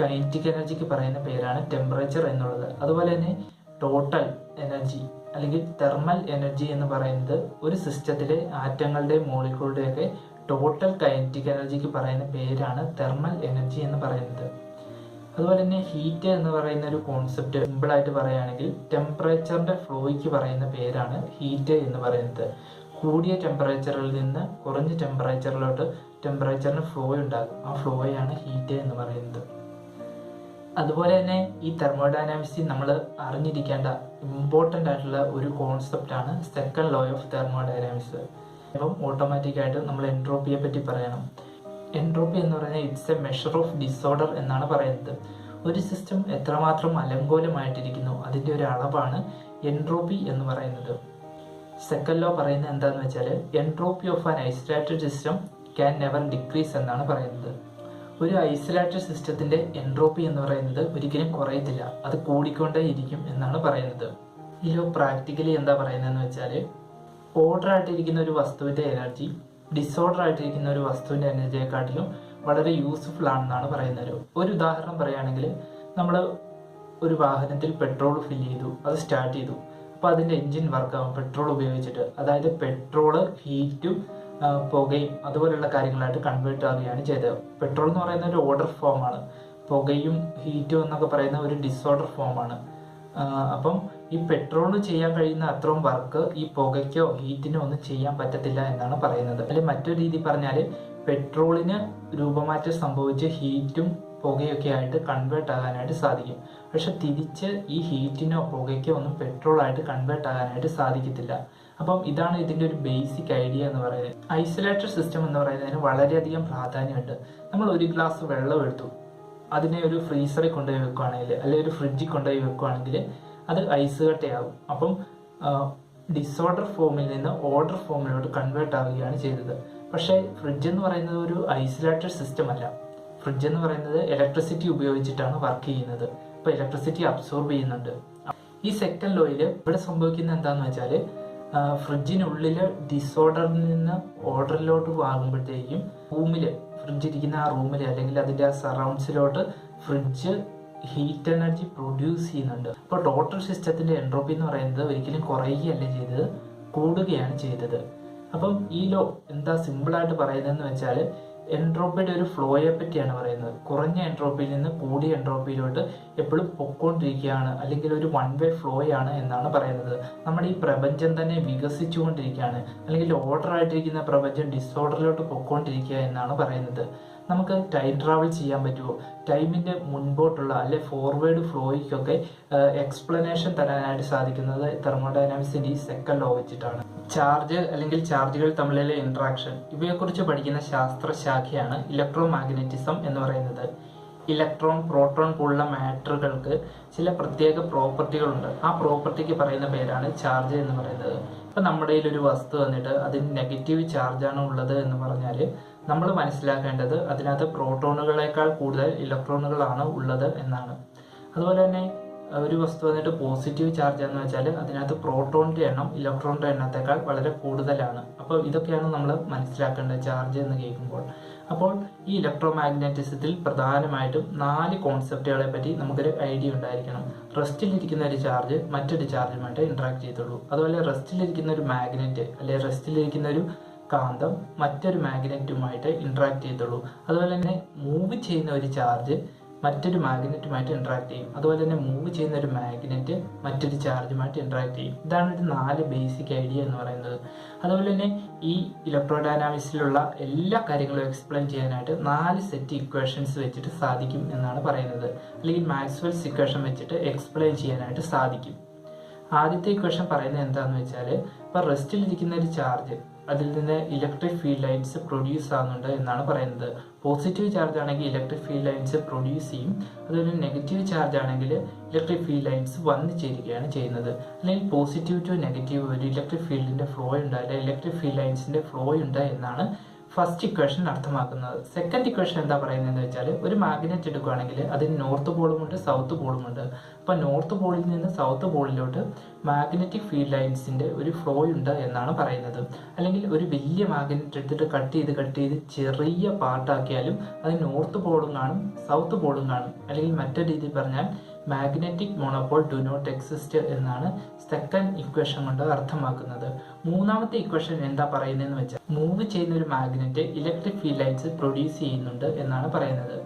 കൈനറ്റിക് എനർജിക്ക് പറയുന്ന പേരാണ് ടെമ്പറേച്ചർ എന്നുള്ളത്. അതുപോലെ തന്നെ ടോട്ടൽ എനർജി അല്ലെങ്കിൽ തെർമൽ എനർജി എന്ന് പറയുന്നത് ഒരു സിസ്റ്റത്തിലെ ആറ്റങ്ങളുടെ മോളിക്കുകളുടെയൊക്കെ ടോട്ടൽ കൈനറ്റിക് എനർജിക്ക് പറയുന്ന പേരാണ് തെർമൽ എനർജി എന്ന് പറയുന്നത്. അതുപോലെ തന്നെ ഹീറ്റ് എന്ന് പറയുന്ന ഒരു കോൺസെപ്റ്റ് സിമ്പിളായിട്ട് പറയുകയാണെങ്കിൽ ടെമ്പറേച്ചറിന്റെ ഫ്ലോയ്ക്ക് പറയുന്ന പേരാണ് ഹീറ്റ് എന്ന് പറയുന്നത്. കൂടിയ ടെമ്പറേച്ചറിൽ നിന്ന് കുറഞ്ഞ ടെമ്പറേച്ചറിലോട്ട് ടെമ്പറേച്ചറിന് ഫ്ലോ ഉണ്ടാകും. ആ ഫ്ലോയാണ് ഹീറ്റ് എന്ന് പറയുന്നത്. അതുപോലെ തന്നെ ഈ തെർമോഡൈനാമിക്സിൽ നമ്മൾ അറിഞ്ഞിരിക്കേണ്ട ഇമ്പോർട്ടന്റ് ആയിട്ടുള്ള ഒരു കോൺസെപ്റ്റാണ് സെക്കൻഡ് ലോ ഓഫ് തെർമോഡൈനാമിക്സ് അപ്പം ഓട്ടോമാറ്റിക് ആയിട്ട് നമ്മൾ എൻട്രോപ്പിയെ പറ്റി പറയണം. എൻട്രോപ്പി എന്ന് പറഞ്ഞാൽ it's a measure of disorder എന്നാണ് പറയുന്നത്. ഒരു സിസ്റ്റം എത്രമാത്രം അലങ്കോലമായിട്ടിരിക്കുന്നു അതിന്റെ ഒരു അളവാണ് എൻട്രോപ്പി എന്ന് പറയുന്നത്. സെക്കൻഡ് ലോ പറയുന്നത് എന്താണെന്ന് വെച്ചാൽ entropy of an isolated system can never decrease എന്നാണ് പറയുന്നത്. ഒരു ഐസൊലേറ്റഡ് സിസ്റ്റത്തിന്റെ എൻട്രോപ്പി എന്ന് പറയുന്നത് ഒരിക്കലും കുറയത്തില്ല. അത് കൂടിക്കൊണ്ടേ ഇരിക്കും എന്നാണ് പറയുന്നത്. ഇതിൽ പ്രാക്ടിക്കലി എന്താ പറയുന്നതെന്ന് വെച്ചാൽ ഓർഡർ ആയിട്ടിരിക്കുന്ന ഒരു വസ്തുവിന്റെ എനർജി ഡിസോർഡർ ആയിട്ടിരിക്കുന്ന ഒരു വസ്തുവിന്റെ എനർജിയെക്കാട്ടിലും വളരെ യൂസ്ഫുൾ ആണെന്നാണ് പറയുന്നത്. ഒരു ഉദാഹരണം പറയുകയാണെങ്കിൽ നമ്മൾ ഒരു വാഹനത്തിൽ പെട്രോൾ ഫില്ല് ചെയ്തു അത് സ്റ്റാർട്ട് ചെയ്തു. അപ്പോൾ അതിന്റെ എൻജിൻ വർക്കാവും പെട്രോൾ ഉപയോഗിച്ചിട്ട്. അതായത് പെട്രോൾ ഹീറ്റും പുകയും അതുപോലെയുള്ള കാര്യങ്ങളായിട്ട് കൺവേർട്ട് ആവുകയാണ് ചെയ്തത്. പെട്രോൾ എന്ന് പറയുന്ന ഒരു ഓർഡർ ഫോമാണ് പുകയും ഹീറ്റും എന്നൊക്കെ പറയുന്ന ഒരു ഡിസോർഡർ ഫോമാണ് അപ്പം ഈ പെട്രോളിന് ചെയ്യാൻ കഴിയുന്ന അത്രയും വർക്ക് ഈ പുകയ്ക്കോ ഹീറ്റിനോ ഒന്നും ചെയ്യാൻ പറ്റത്തില്ല എന്നാണ് പറയുന്നത്. അല്ലെങ്കിൽ മറ്റൊരു രീതി പറഞ്ഞാൽ പെട്രോളിന് രൂപമാറ്റം സംഭവിച്ച് ഹീറ്റും പുകയൊക്കെ ആയിട്ട് കൺവേർട്ട് ആകാനായിട്ട് സാധിക്കും. പക്ഷെ തിരിച്ച് ഈ ഹീറ്റിനോ പുകയ്ക്കോ ഒന്നും പെട്രോളായിട്ട് കൺവേർട്ട് ആകാനായിട്ട് സാധിക്കത്തില്ല. അപ്പം ഇതാണ് ഇതിന്റെ ഒരു ബേസിക് ഐഡിയ എന്ന് പറയുന്നത്. ഐസൊലേറ്റഡ് സിസ്റ്റം എന്ന് പറയുന്നതിന് വളരെയധികം പ്രാധാന്യമുണ്ട്. നമ്മൾ ഒരു ഗ്ലാസ് വെള്ളം എടുത്തു. അതിനെ ഒരു ഫ്രീസറിൽ കൊണ്ടുപോയി വെക്കുകയാണെങ്കിൽ അല്ലെങ്കിൽ ഒരു ഫ്രിഡ്ജിൽ കൊണ്ടുപോയി വെക്കുകയാണെങ്കിൽ അത് ഐസ് കട്ടയാകും. അപ്പം ഡിസോർഡർ ഫോമിൽ നിന്ന് ഓർഡർ ഫോമിലോട്ട് കൺവേർട്ട് ആവുകയാണ് ചെയ്തത്. പക്ഷേ ഫ്രിഡ്ജ് എന്ന് പറയുന്നത് ഒരു ഐസൊലേറ്റഡ് സിസ്റ്റം അല്ല. ഫ്രിഡ്ജ് എന്ന് പറയുന്നത് ഇലക്ട്രിസിറ്റി ഉപയോഗിച്ചിട്ടാണ് വർക്ക് ചെയ്യുന്നത്. അപ്പോൾ ഇലക്ട്രിസിറ്റി അബ്സോർബ് ചെയ്യുന്നുണ്ട്. ഈ സെക്കൻഡ് ലോയിൽ ഇവിടെ സംഭവിക്കുന്നത് എന്താന്ന് വെച്ചാൽ ഫ്രിഡ്ജിനുള്ളിൽ ഡിസോർഡറിൽ നിന്ന് ഓർഡറിലോട്ട് വാങ്ങുമ്പോഴത്തേക്കും റൂമിൽ ഫ്രിഡ്ജ് ഇരിക്കുന്ന ആ റൂമിൽ അല്ലെങ്കിൽ അതിന്റെ ആ സറൗണ്ട്സിലോട്ട് ഫ്രിഡ്ജ് ഹീറ്റ് എനർജി പ്രൊഡ്യൂസ് ചെയ്യുന്നുണ്ട്. അപ്പോൾ ടോട്ടൽ സിസ്റ്റത്തിന്റെ എൻട്രോപ്പി എന്ന് പറയുന്നത് ഒരിക്കലും കുറയുകയല്ല ചെയ്തത് കൂടുകയാണ് ചെയ്തത്. അപ്പം ഈ ലോ എന്താ സിമ്പിളായിട്ട് പറയുന്നതെന്ന് വെച്ചാൽ എൻട്രോപ്പിയുടെ ഒരു ഫ്ലോയെ പറ്റിയാണ് പറയുന്നത്. കുറഞ്ഞ എൻട്രോപ്പിയിൽ നിന്ന് കൂടിയ എൻട്രോപ്പിയിലോട്ട് എപ്പോഴും പൊക്കോണ്ടിരിക്കുകയാണ് അല്ലെങ്കിൽ ഒരു വൺ വേ ഫ്ലോ ആണ് എന്നാണ് പറയുന്നത്. നമ്മുടെ ഈ പ്രപഞ്ചം തന്നെ വികസിച്ചുകൊണ്ടിരിക്കുകയാണ്. അല്ലെങ്കിൽ ഓർഡർ ആയിട്ടിരിക്കുന്ന പ്രപഞ്ചം ഡിസോർഡറിലോട്ട് പൊക്കോണ്ടിരിക്കുക എന്നാണ് പറയുന്നത്. നമുക്ക് ടൈം ട്രാവൽ ചെയ്യാൻ പറ്റുമോ? ടൈമിന്റെ മുൻപോട്ടുള്ള അല്ലെ ഫോർവേഡ് ഫ്ലോയ്ക്കൊക്കെ എക്സ്പ്ലനേഷൻ തരാനായിട്ട് സാധിക്കുന്നത് തെർമോഡൈനാമിക്സിന്റെ ഈ സെക്കൻഡ് ലോ വെച്ചിട്ടാണ്. ചാർജ് അല്ലെങ്കിൽ ചാർജുകൾ തമ്മിലുള്ള ഇൻട്രാക്ഷൻ ഇവയെക്കുറിച്ച് പഠിക്കുന്ന ശാസ്ത്രശാഖയാണ് ഇലക്ട്രോ മാഗ്നറ്റിസം എന്ന് പറയുന്നത്. ഇലക്ട്രോൺ പ്രോട്ടോൺ പോലുള്ള മാറ്ററുകൾക്ക് ചില പ്രത്യേക പ്രോപ്പർട്ടികളുണ്ട് ആ പ്രോപ്പർട്ടിക്ക് പറയുന്ന പേരാണ് ചാർജ് എന്ന് പറയുന്നത്. ഇപ്പം നമ്മുടെ ഒരു വസ്തു വന്നിട്ട് അതിന് നെഗറ്റീവ് ചാർജാണ് ഉള്ളത് എന്ന് പറഞ്ഞാൽ നമ്മൾ മനസ്സിലാക്കേണ്ടത് അതിനകത്ത് പ്രോട്ടോണുകളേക്കാൾ കൂടുതൽ ഇലക്ട്രോണുകളാണ് ഉള്ളത് എന്നാണ്. അതുപോലെ തന്നെ ഒരു വസ്തു വന്നിട്ട് പോസിറ്റീവ് ചാർജ് എന്ന് വെച്ചാൽ അതിനകത്ത് പ്രോട്ടോണിന്റെ എണ്ണം ഇലക്ട്രോണിന്റെ എണ്ണത്തെക്കാൾ വളരെ കൂടുതലാണ്. അപ്പോൾ ഇതൊക്കെയാണ് നമ്മൾ മനസ്സിലാക്കേണ്ടത് ചാർജ് എന്ന് കേൾക്കുമ്പോൾ. അപ്പോൾ ഈ ഇലക്ട്രോ മാഗ്നറ്റിസത്തിൽ പ്രധാനമായിട്ടും നാല് കോൺസെപ്റ്റുകളെ പറ്റി നമുക്കൊരു ഐഡിയ ഉണ്ടായിരിക്കണം. റെസ്റ്റിലിരിക്കുന്ന ഒരു ചാർജ് മറ്റൊരു ചാർജുമായിട്ട് ഇൻട്രാക്ട് ചെയ്തുള്ളൂ. അതുപോലെ റെസ്റ്റിലിരിക്കുന്ന ഒരു മാഗ്നറ്റ് അല്ലെ റെസ്റ്റിലിരിക്കുന്ന ഒരു കാന്തം മറ്റൊരു മാഗ്നറ്റുമായിട്ട് ഇൻട്രാക്ട് ചെയ്തുള്ളൂ. അതുപോലെ തന്നെ മൂവ് ചെയ്യുന്ന ഒരു ചാർജ് മറ്റൊരു മാഗ്നറ്റുമായിട്ട് ഇന്ററാക്ട് ചെയ്യും. അതുപോലെ തന്നെ മൂവ് ചെയ്യുന്ന ഒരു മാഗ്നറ്റ് മറ്റൊരു ചാർജുമായിട്ട് ഇന്ററാക്ട് ചെയ്യും. ഇതാണ് ഒരു നാല് ബേസിക് ഐഡിയ എന്ന് പറയുന്നത്. അതുപോലെ തന്നെ ഈ ഇലക്ട്രോ ഡൈനാമിക്സിലുള്ള എല്ലാ കാര്യങ്ങളും എക്സ്പ്ലെയിൻ ചെയ്യാനായിട്ട് നാല് സെറ്റ് ഇക്വേഷൻസ് വെച്ചിട്ട് സാധിക്കും എന്നാണ് പറയുന്നത്. അല്ലെങ്കിൽ മാക്സ്വെൽസ് ഇക്വേഷൻ വെച്ചിട്ട് എക്സ്പ്ലെയിൻ ചെയ്യാനായിട്ട് സാധിക്കും. ആദ്യത്തെ ഇക്വേഷൻ പറയുന്നത് എന്താണെന്ന് വെച്ചാൽ ഇപ്പൊ റെസ്റ്റിലിരിക്കുന്ന ഒരു ചാർജ് അതിൽ നിന്ന് ഇലക്ട്രിക് ഫീൽഡ് ലൈൻസ് പ്രൊഡ്യൂസ് ആകുന്നുണ്ട് എന്നാണ് പറയുന്നത്. പോസിറ്റീവ് ചാർജ് ആണെങ്കിൽ ഇലക്ട്രിക് ഫീൽഡ് ലൈൻസ് പ്രൊഡ്യൂസ് ചെയ്യും. അതുപോലെ നെഗറ്റീവ് ചാർജ് ആണെങ്കിൽ ഇലക്ട്രിക് ഫീൽഡ് ലൈൻസ് വന്നു ചേരുകയാണ് ചെയ്യുന്നത്. അല്ലെങ്കിൽ പോസിറ്റീവ് ടു നെഗറ്റീവ് ഒരു ഇലക്ട്രിക് ഫീൽഡിന്റെ ഫ്ലോ ഉണ്ട്. അല്ലെങ്കിൽ ഇലക്ട്രിക് ഫീൽഡ് ലൈൻസിന്റെ ഫ്ലോ ഉണ്ട് എന്നാണ് ഫസ്റ്റ് ഇക്വേഷൻ അർത്ഥമാക്കുന്നത് സെക്കൻഡ് ഇക്വേഷൻ എന്താ പറയുന്നതെന്ന് വെച്ചാൽ ഒരു മാഗ്നറ്റ് എടുക്കുകയാണെങ്കിൽ അതിന് നോർത്ത് പോളുമുണ്ട് സൗത്ത് പോളുമുണ്ട് ഉണ്ട്. അപ്പൊ നോർത്ത് പോളിൽ നിന്ന് സൗത്ത് പോളിലോട്ട് മാഗ്നറ്റിക് ഫീൽഡ് ലൈൻസിന്റെ ഒരു ഫ്ലോ ഉണ്ട് എന്നാണ് പറയുന്നത്. അല്ലെങ്കിൽ ഒരു വലിയ മാഗ്നറ്റ് എടുത്തിട്ട് കട്ട് ചെയ്ത് കട്ട് ചെയ്ത് ചെറിയ പാർട്ടാക്കിയാലും അത് നോർത്ത് പോളും കാണും സൗത്ത് പോളും കാണും. അല്ലെങ്കിൽ മറ്റൊരു രീതിയിൽ പറഞ്ഞാൽ magnetic monopole do not exist എന്നാണ് സെക്കൻഡ് ഇക്വേഷൻ കൊണ്ട് അർത്ഥമാക്കുന്നത്. മൂന്നാമത്തെ ഇക്വേഷൻ എന്താ പറയുന്നതെന്ന് വെച്ചാൽ മൂവ് ചെയ്യുന്ന ഒരു magnet electric field lines produce ചെയ്യുന്നുണ്ട് എന്നാണ് പറയുന്നത്.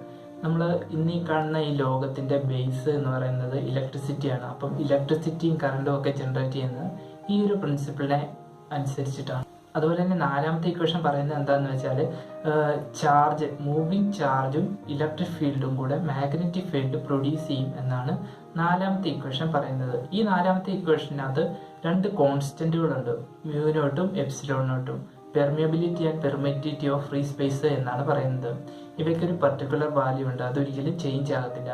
നമ്മൾ ഇന്ന് കാണുന്ന ഈ ലോകത്തിന്റെ ബേസ് എന്ന് പറയുന്നത് ഇലക്ട്രിസിറ്റിയാണ് അപ്പം ഇലക്ട്രിസിറ്റിയും കറണ്ടും ഒക്കെ ജനറേറ്റ് ചെയ്യുന്നത് ഈ ഒരു പ്രിൻസിപ്പിളിനെ അനുസരിച്ചിട്ടാണ്. അതുപോലെ തന്നെ നാലാമത്തെ ഇക്വേഷൻ പറയുന്നത് എന്താണെന്ന് വെച്ചാൽ ചാർജ് മൂവിങ് ചാർജും ഇലക്ട്രിക് ഫീൽഡും കൂടെ മാഗ്നറ്റിക് ഫീൽഡ് പ്രൊഡ്യൂസ് ചെയ്യും എന്നാണ് നാലാമത്തെ ഇക്വേഷൻ പറയുന്നത്. ഈ നാലാമത്തെ ഇക്വേഷനകത്ത് രണ്ട് കോൺസ്റ്റന്റുകളുണ്ട് മ്യൂനോട്ടും എപ്സിലോണോട്ടും permeability and permittivity of free space എന്നാണ് പറയുന്നത്. ഇവയ്ക്ക് ഒരു പർട്ടിക്കുലർ വാല്യൂ ഉണ്ട്. അതൊരിക്കലും ചേഞ്ച് ആകത്തില്ല.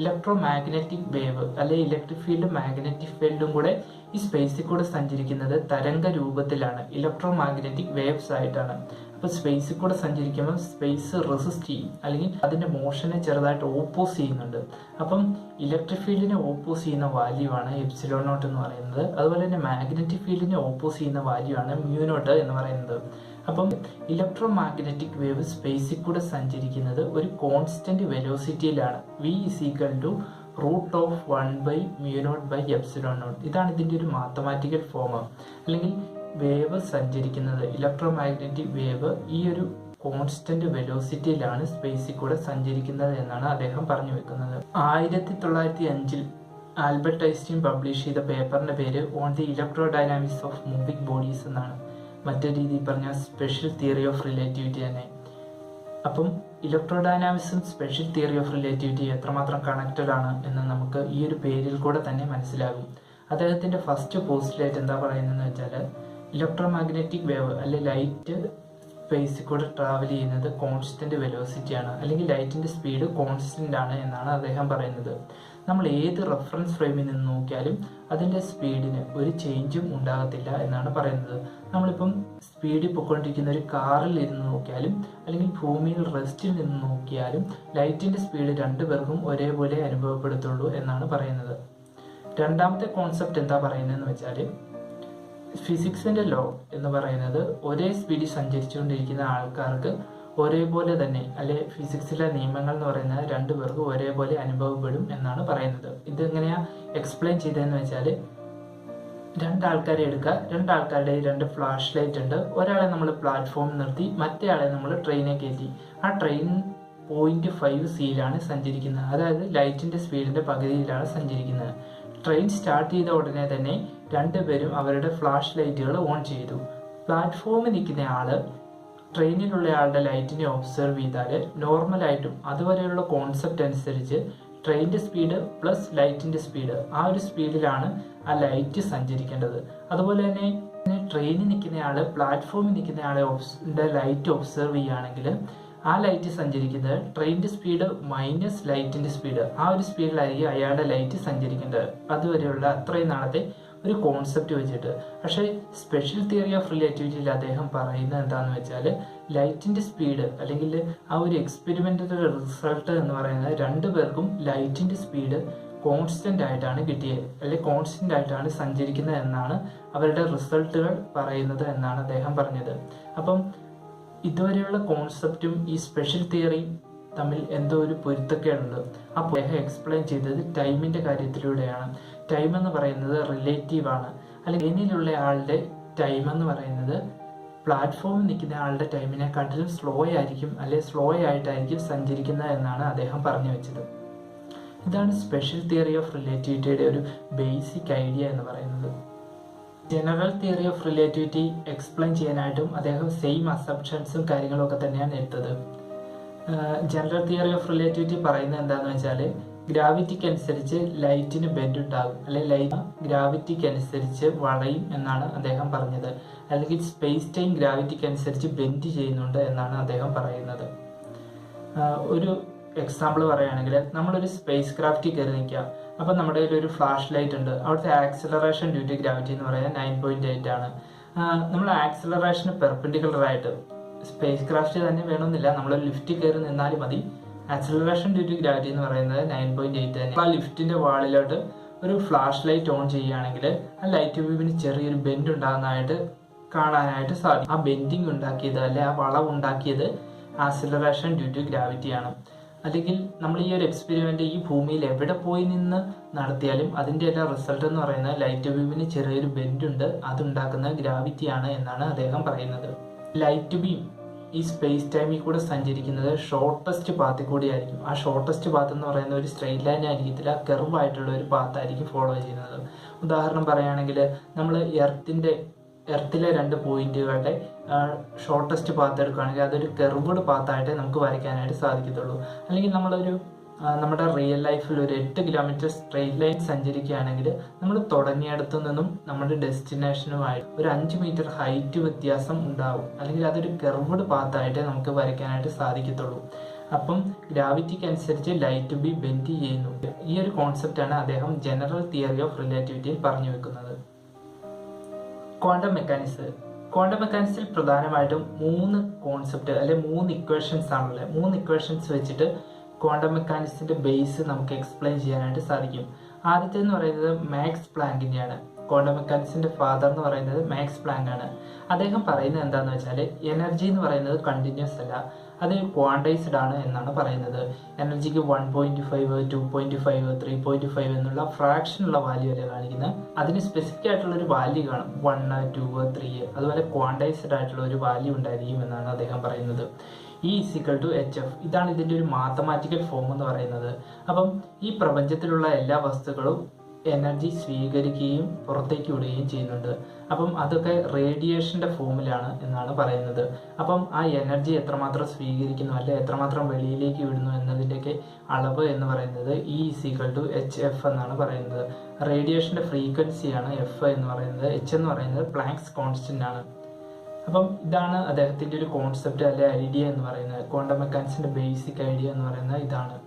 ഇലക്ട്രോ മാഗ്നറ്റിക് വേവ് അല്ലെങ്കിൽ ഇലക്ട്രിക് ഫീൽഡും മാഗ്നറ്റിക് ഫീൽഡും കൂടെ ഈ സ്പേസിൽ കൂടെ സഞ്ചരിക്കുന്നത് തരംഗ രൂപത്തിലാണ്. ഇലക്ട്രോ മാഗ്നറ്റിക് വേവ്സ് ആയിട്ടാണ് അപ്പോൾ സ്പേസിൽ കൂടെ സഞ്ചരിക്കുമ്പോൾ സ്പേസ് റെസിസ്റ്റ് ചെയ്യും. അല്ലെങ്കിൽ അതിന്റെ മോഷനെ ചെറുതായിട്ട് ഓപ്പോസ് ചെയ്യുന്നുണ്ട്. അപ്പം ഇലക്ട്രിക് ഫീൽഡിനെ ഓപ്പോസ് ചെയ്യുന്ന വാല്യൂ ആണ് എപ്സിലോൺ നോട്ട് എന്ന് പറയുന്നത്. അതുപോലെ തന്നെ മാഗ്നറ്റിക് ഫീൽഡിനെ ഓപ്പോസ് ചെയ്യുന്ന വാല്യൂ ആണ് മ്യൂനോട്ട് എന്ന് പറയുന്നത്. അപ്പം ഇലക്ട്രോ മാഗ്നറ്റിക് വേവ് സ്പേസിൽ കൂടെ സഞ്ചരിക്കുന്നത് ഒരു constant വെലോസിറ്റിയിലാണ് V is equal to root of one by mu naught by epsilon naught. ഇതാണ് ഇതിന്റെ ഒരു മാത്തമാറ്റിക്കൽ ഫോം അല്ലെങ്കിൽ വേവ് സഞ്ചരിക്കുന്നത് ഇലക്ട്രോ മാഗ്നറ്റിക് വേവ് ഈ ഒരു കോൺസ്റ്റന്റ് വെലോസിറ്റിയിലാണ് സ്പേസിൽ കൂടെ സഞ്ചരിക്കുന്നത് എന്നാണ് അദ്ദേഹം പറഞ്ഞു വെക്കുന്നത്. ആയിരത്തി തൊള്ളായിരത്തി അഞ്ചിൽ ആൽബർട്ട് ഐസ്റ്റീൻ പബ്ലിഷ് ചെയ്ത പേപ്പറിന്റെ പേര് on the electrodynamics of moving bodies എന്നാണ്. മറ്റേ രീതിയിൽ പറഞ്ഞാൽ സ്പെഷ്യൽ തിയറി ഓഫ് റിലേറ്റിവിറ്റി തന്നെ. അപ്പം ഇലക്ട്രോ ഡൈനാമിക്സും സ്പെഷ്യൽ തിയറി ഓഫ് റിലേറ്റിവിറ്റി എത്രമാത്രം കണക്റ്റഡ് ആണ് എന്ന് നമുക്ക് ഈ ഒരു പേരിൽ കൂടെ തന്നെ മനസ്സിലാകും. അദ്ദേഹത്തിന്റെ ഫസ്റ്റ് പോസ്റ്റുലേറ്റ് എന്താ പറയുന്നതെന്ന് വെച്ചാൽ ഇലക്ട്രോ മാഗ്നറ്റിക് വേവ് അല്ലെ ലൈറ്റ് സ്പേസിൽ കൂടെ ട്രാവൽ ചെയ്യുന്നത് കോൺസ്റ്റന്റ് വെലോസിറ്റിയാണ് അല്ലെങ്കിൽ ലൈറ്റിന്റെ സ്പീഡ് കോൺസ്റ്റന്റ് ആണ് എന്നാണ് അദ്ദേഹം പറയുന്നത്. നമ്മൾ ഏത് റെഫറൻസ് ഫ്രെയിമിൽ നിന്ന് നോക്കിയാലും അതിന്റെ സ്പീഡിന് ഒരു ചേഞ്ചും ഉണ്ടാകത്തില്ല എന്നാണ് പറയുന്നത്. നമ്മളിപ്പം സ്പീഡിൽ പൊയ്ക്കൊണ്ടിരിക്കുന്ന ഒരു കാറിൽ ഇരുന്ന് നോക്കിയാലും അല്ലെങ്കിൽ ഭൂമിയിൽ റെസ്റ്റിൽ നിന്ന് നോക്കിയാലും ലൈറ്റിന്റെ സ്പീഡ് രണ്ടുപേർക്കും ഒരേപോലെ അനുഭവപ്പെടുത്തുള്ളൂ എന്നാണ് പറയുന്നത്. രണ്ടാമത്തെ കോൺസെപ്റ്റ് എന്താ പറയുന്നതെന്ന് വെച്ചാൽ ഫിസിക്സിന്റെ ലോ എന്ന് പറയുന്നത് ഒരേ സ്പീഡിൽ സഞ്ചരിച്ചുകൊണ്ടിരിക്കുന്ന ആൾക്കാർക്ക് ഒരേപോലെ തന്നെ അല്ലെ ഫിസിക്സിലെ നിയമങ്ങൾ എന്ന് പറയുന്നത് രണ്ടു പേർക്കും ഒരേപോലെ അനുഭവപ്പെടും എന്നാണ് പറയുന്നത്. ഇത് എങ്ങനെയാ എക്സ്പ്ലെയിൻ ചെയ്തതെന്ന് വെച്ചാൽ രണ്ടാൾക്കാരെ എടുക്കുക. രണ്ടാൾക്കാരുടെ രണ്ട് ഫ്ലാഷ് ലൈറ്റ് ഉണ്ട്. ഒരാളെ നമ്മൾ പ്ലാറ്റ്ഫോം നിർത്തി മറ്റേയാളെ നമ്മൾ ട്രെയിനെ കയറ്റി. ആ ട്രെയിൻ പോയിന്റ് ഫൈവ് സിയിലാണ് സഞ്ചരിക്കുന്നത്. അതായത് ലൈറ്റിന്റെ സ്പീഡിന്റെ പകുതിയിലാണ് സഞ്ചരിക്കുന്നത്. ട്രെയിൻ സ്റ്റാർട്ട് ചെയ്ത ഉടനെ തന്നെ രണ്ടുപേരും അവരുടെ ഫ്ലാഷ് ലൈറ്റുകൾ ഓൺ ചെയ്തു. പ്ലാറ്റ്ഫോമിൽ നിൽക്കുന്ന ആൾ ട്രെയിനിലുള്ള ആളുടെ ലൈറ്റിനെ ഒബ്സർവ് ചെയ്താൽ നോർമലായിട്ടും അതുവരെയുള്ള കോൺസെപ്റ്റ് അനുസരിച്ച് ട്രെയിന്റെ സ്പീഡ് പ്ലസ് ലൈറ്റിന്റെ സ്പീഡ് ആ ഒരു സ്പീഡിലാണ് ആ ലൈറ്റ് സഞ്ചരിക്കേണ്ടത്. അതുപോലെ തന്നെ ട്രെയിനിൽ നിൽക്കുന്നയാൾ പ്ലാറ്റ്ഫോമിൽ നിൽക്കുന്നയാളെ ഒബ്സിന്റെ ലൈറ്റ് ഒബ്സർവ് ചെയ്യുകയാണെങ്കിൽ ആ ലൈറ്റ് സഞ്ചരിക്കുന്നത് ട്രെയിന്റെ സ്പീഡ് മൈനസ് ലൈറ്റിന്റെ സ്പീഡ് ആ ഒരു സ്പീഡിലായിരിക്കും അയാളുടെ ലൈറ്റ് സഞ്ചരിക്കേണ്ടത്. അതുവരെയുള്ള അത്രയും നാളത്തെ ഒരു കോൺസെപ്റ്റ് വെച്ചിട്ട്. പക്ഷേ സ്പെഷ്യൽ തിയറി ഓഫ് റിലേറ്റിവിറ്റിയിൽ അദ്ദേഹം പറയുന്നത് എന്താണെന്ന് വെച്ചാൽ ലൈറ്റിന്റെ സ്പീഡ് അല്ലെങ്കിൽ ആ ഒരു എക്സ്പെരിമെന്റിന്റെ റിസൾട്ട് എന്ന് പറയുന്നത് രണ്ട് പേർക്കും ലൈറ്റിന്റെ സ്പീഡ് കോൺസ്റ്റന്റ് ആയിട്ടാണ് കിട്ടിയത്. അല്ലെങ്കിൽ കോൺസ്റ്റന്റ് ആയിട്ടാണ് സഞ്ചരിക്കുന്നത് എന്നാണ് അവരുടെ റിസൾട്ടുകൾ പറയുന്നത് എന്നാണ് അദ്ദേഹം പറഞ്ഞത്. അപ്പം ഇതുവരെയുള്ള കോൺസെപ്റ്റും ഈ സ്പെഷ്യൽ തിയറിയും തമ്മിൽ എന്തോ ഒരു പൊരുത്തക്കേടുണ്ട്. അപ്പോൾ അദ്ദേഹം എക്സ്പ്ലെയിൻ ചെയ്തത് ടൈമിന്റെ കാര്യത്തിലൂടെയാണ്. ടൈം എന്ന് പറയുന്നത് റിലേറ്റീവ് ആണ്. അല്ലെങ്കിൽ എന്നിലുള്ള ആളുടെ ടൈം എന്ന് പറയുന്നത് പ്ലാറ്റ്ഫോമിൽ നിൽക്കുന്ന ആളുടെ ടൈമിനെക്കാട്ടിലും സ്ലോ ആയിരിക്കും അല്ലെ സ്ലോ ആയിട്ടായിരിക്കും സഞ്ചരിക്കുന്നത് എന്നാണ് അദ്ദേഹം പറഞ്ഞു വെച്ചത്. ഇതാണ് സ്പെഷ്യൽ തിയറി ഓഫ് റിലേറ്റിവിറ്റിയുടെ ഒരു ബേസിക് ഐഡിയ എന്ന് പറയുന്നത്. General theory of relativity explain ചെയ്യാനായിട്ടും അദ്ദേഹം സെയിം അസപ്ഷൻസും കാര്യങ്ങളൊക്കെ തന്നെയാണ് എടുത്തത്. ജനറൽ തിയറി ഓഫ് റിലേറ്റിവിറ്റി പറയുന്നത് എന്താണെന്ന് വെച്ചാൽ ഗ്രാവിറ്റിക്ക് അനുസരിച്ച് ലൈറ്റിന് ബെൻഡ് ഉണ്ടാകും അല്ലെങ്കിൽ ലൈറ്റ് ഗ്രാവിറ്റിക്ക് അനുസരിച്ച് വളയും എന്നാണ് അദ്ദേഹം പറഞ്ഞത്. അല്ലെങ്കിൽ സ്പേസ് ടൈം ഗ്രാവിറ്റിക്ക് അനുസരിച്ച് ബെൻഡ് ചെയ്യുന്നുണ്ട് എന്നാണ് അദ്ദേഹം പറയുന്നത്. ഒരു എക്സാമ്പിൾ പറയുകയാണെങ്കിൽ നമ്മളൊരു സ്പേസ് ക്രാഫ്റ്റിൽ കയറി നിൽക്കുക. അപ്പം നമ്മുടെ കയ്യിൽ ഒരു ഫ്ലാഷ് ലൈറ്റ് ഉണ്ട്. അവിടുത്തെ ആക്സിലറേഷൻ ഡ്യൂ ടു ഗ്രാവിറ്റി എന്ന് പറയുന്നത് നയൻ പോയിന്റ് എയ്റ്റ് ആണ്. നമ്മൾ ആക്സിലറേഷന് പെർപെൻഡിക്കുലർ ആയിട്ട് സ്പേസ് ക്രാഫ്റ്റ് തന്നെ വേണമെന്നില്ല. നമ്മൾ ലിഫ്റ്റിൽ കയറി നിന്നാലും മതി. ആക്സിലറേഷൻ ഡ്യൂ ടു ഗ്രാവിറ്റി എന്ന് പറയുന്നത് നയൻ പോയിന്റ് എയ്റ്റ് തന്നെ. ആ ലിഫ്റ്റിന്റെ വാളിലോട്ട് ഒരു ഫ്ലാഷ് ലൈറ്റ് ഓൺ ചെയ്യുകയാണെങ്കിൽ ആ ലൈറ്റ് വ്യൂവിന് ചെറിയൊരു ബെൻഡ് ഉണ്ടാകുന്നതായിട്ട് കാണാനായിട്ട് സാധിക്കും. ആ ബെൻഡിങ് ഉണ്ടാക്കിയത് അല്ലെ ആ വളവ് ഉണ്ടാക്കിയത് ആക്സിലറേഷൻ ഡ്യൂ ടു ഗ്രാവിറ്റിയാണ് അല്ലെങ്കിൽ നമ്മൾ ഈ ഒരു എക്സ്പെരിമെന്റ് ഈ ഭൂമിയിൽ എവിടെ പോയി നിന്ന് നടത്തിയാലും അതിന്റെ എല്ലാം റിസൾട്ട് എന്ന് പറയുന്നത് ലൈറ്റ് ബീമിന് ചെറിയൊരു ബെൻഡ് ഉണ്ട്. അതുണ്ടാക്കുന്ന ഗ്രാവിറ്റിയാണ് എന്നാണ് അദ്ദേഹം പറയുന്നത്. ലൈറ്റ് ബീം ഈ സ്പേസ് ടൈമിൽ കൂടെ സഞ്ചരിക്കുന്നത് ഷോർട്ടസ്റ്റ് പാത്തിൽ കൂടി ആയിരിക്കും. ആ ഷോർട്ടസ്റ്റ് പാത്ത് എന്ന് പറയുന്ന ഒരു സ്ട്രെയിറ്റ് ലൈൻ ആയിരിക്കത്തില്ല കെർവായിട്ടുള്ള ഒരു പാത്തായിരിക്കും ഫോളോ ചെയ്യുന്നത്. ഉദാഹരണം പറയുകയാണെങ്കിൽ നമ്മൾ എർത്തിന്റെ എർത്തിലെ രണ്ട് പോയിന്റുകളുടെ ഷോർട്ടസ്റ്റ് പാത്ത് എടുക്കുകയാണെങ്കിൽ അതൊരു കെർവ്ഡ് പാത്തായിട്ട് നമുക്ക് വരയ്ക്കാനായിട്ട് സാധിക്കത്തുള്ളൂ. അല്ലെങ്കിൽ നമ്മളൊരു നമ്മുടെ റിയൽ ലൈഫിൽ ഒരു എട്ട് കിലോമീറ്റർ സ്ട്രെയിറ്റ് ലൈൻ സഞ്ചരിക്കുകയാണെങ്കിൽ നമ്മൾ തുടങ്ങിയിടത്തു നിന്നും നമ്മുടെ ഡെസ്റ്റിനേഷനുമായി ഒരു അഞ്ച് മീറ്റർ ഹൈറ്റ് വ്യത്യാസം ഉണ്ടാവും. അല്ലെങ്കിൽ അതൊരു കെർവ്ഡ് പാത്തായിട്ട് നമുക്ക് വരയ്ക്കാനായിട്ട് സാധിക്കത്തുള്ളൂ. അപ്പം ഗ്രാവിറ്റിക്ക് അനുസരിച്ച് ലൈറ്റ് ബി ബെൻഡ് ചെയ്യുന്നു. ഈ ഒരു കോൺസെപ്റ്റാണ് അദ്ദേഹം ജനറൽ തിയറി ഓഫ് റിലേറ്റിവിറ്റിയിൽ പറഞ്ഞു വെക്കുന്നത്. ക്വാണ്ടം മെക്കാനിക്സ് ക്വാണ്ടം മെക്കാനിക്സിൽ പ്രധാനമായിട്ടും മൂന്ന് കോൺസെപ്റ്റ് അല്ലെ മൂന്ന് ഇക്വേഷൻസ് ആണുള്ളത്. മൂന്ന് ഇക്വേഷൻസ് വെച്ചിട്ട് ക്വാണ്ടം മെക്കാനിക്സിന്റെ ബേസ് നമുക്ക് എക്സ്പ്ലെയിൻ ചെയ്യാനായിട്ട് സാധിക്കും. ആദ്യത്തെ എന്ന് പറയുന്നത് മാക്സ് പ്ലാങ്കിന്റെയാണ് ക്വാണ്ടം മെക്കാനിക്സിന്റെ ഫാദർ എന്ന് പറയുന്നത് മാക്സ് പ്ലാങ്ക് ആണ്. അദ്ദേഹം പറയുന്നത് എന്താണെന്ന് വെച്ചാൽ എനർജി എന്ന് പറയുന്നത് കണ്ടിന്യൂസ് അല്ല. അത് ക്വാണ്ടൈസ്ഡ് ആണ് എന്നാണ് പറയുന്നത്. എനർജിക്ക് one point five two point five three point five എന്നുള്ള ഫ്രാക്ഷനുള്ള വാല്യൂ അല്ല കാണിക്കുന്നത് അതിന് സ്പെസിഫിക് ആയിട്ടുള്ള ഒരു വാല്യൂ കാണും. വൺ ടു ത്രീ അതുപോലെ ക്വാണ്ടൈസ്ഡ് ആയിട്ടുള്ള ഒരു വാല്യൂ ഉണ്ടായിരിക്കും എന്നാണ് അദ്ദേഹം പറയുന്നത്. E is equal to H F ഇതാണ് ഇതിന്റെ ഒരു മാത്തമാറ്റിക്കൽ ഫോം എന്ന് പറയുന്നത്. അപ്പം ഈ പ്രപഞ്ചത്തിലുള്ള എല്ലാ വസ്തുക്കളും എനർജി സ്വീകരിക്കുകയും പുറത്തേക്ക് വിടുകയും ചെയ്യുന്നുണ്ട്. അപ്പം അതൊക്കെ റേഡിയേഷന്റെ ഫോമിലാണ് എന്നാണ് പറയുന്നത്. അപ്പം ആ എനർജി എത്രമാത്രം സ്വീകരിക്കുന്നു അല്ലെ എത്രമാത്രം വെളിയിലേക്ക് വിടുന്നു എന്നതിന്റെയൊക്കെ അളവ് എന്ന് പറയുന്നത് E is equal to H F എന്നാണ് പറയുന്നത്. റേഡിയേഷന്റെ ഫ്രീക്വൻസിയാണ് എഫ് എന്ന് പറയുന്നത്. എച്ച് എന്ന് പറയുന്നത് പ്ലാങ്ക്സ് കോൺസ്റ്റന്റ് ആണ്. അപ്പം ഇതാണ് അദ്ദേഹത്തിന്റെ ഒരു കോൺസെപ്റ്റ് അല്ലെ ഐഡിയ എന്ന് പറയുന്നത്. ക്വാണ്ടം മെക്കാനിക്സിന്റെ ബേസിക് ഐഡിയ എന്ന് പറയുന്നത് ഇതാണ്.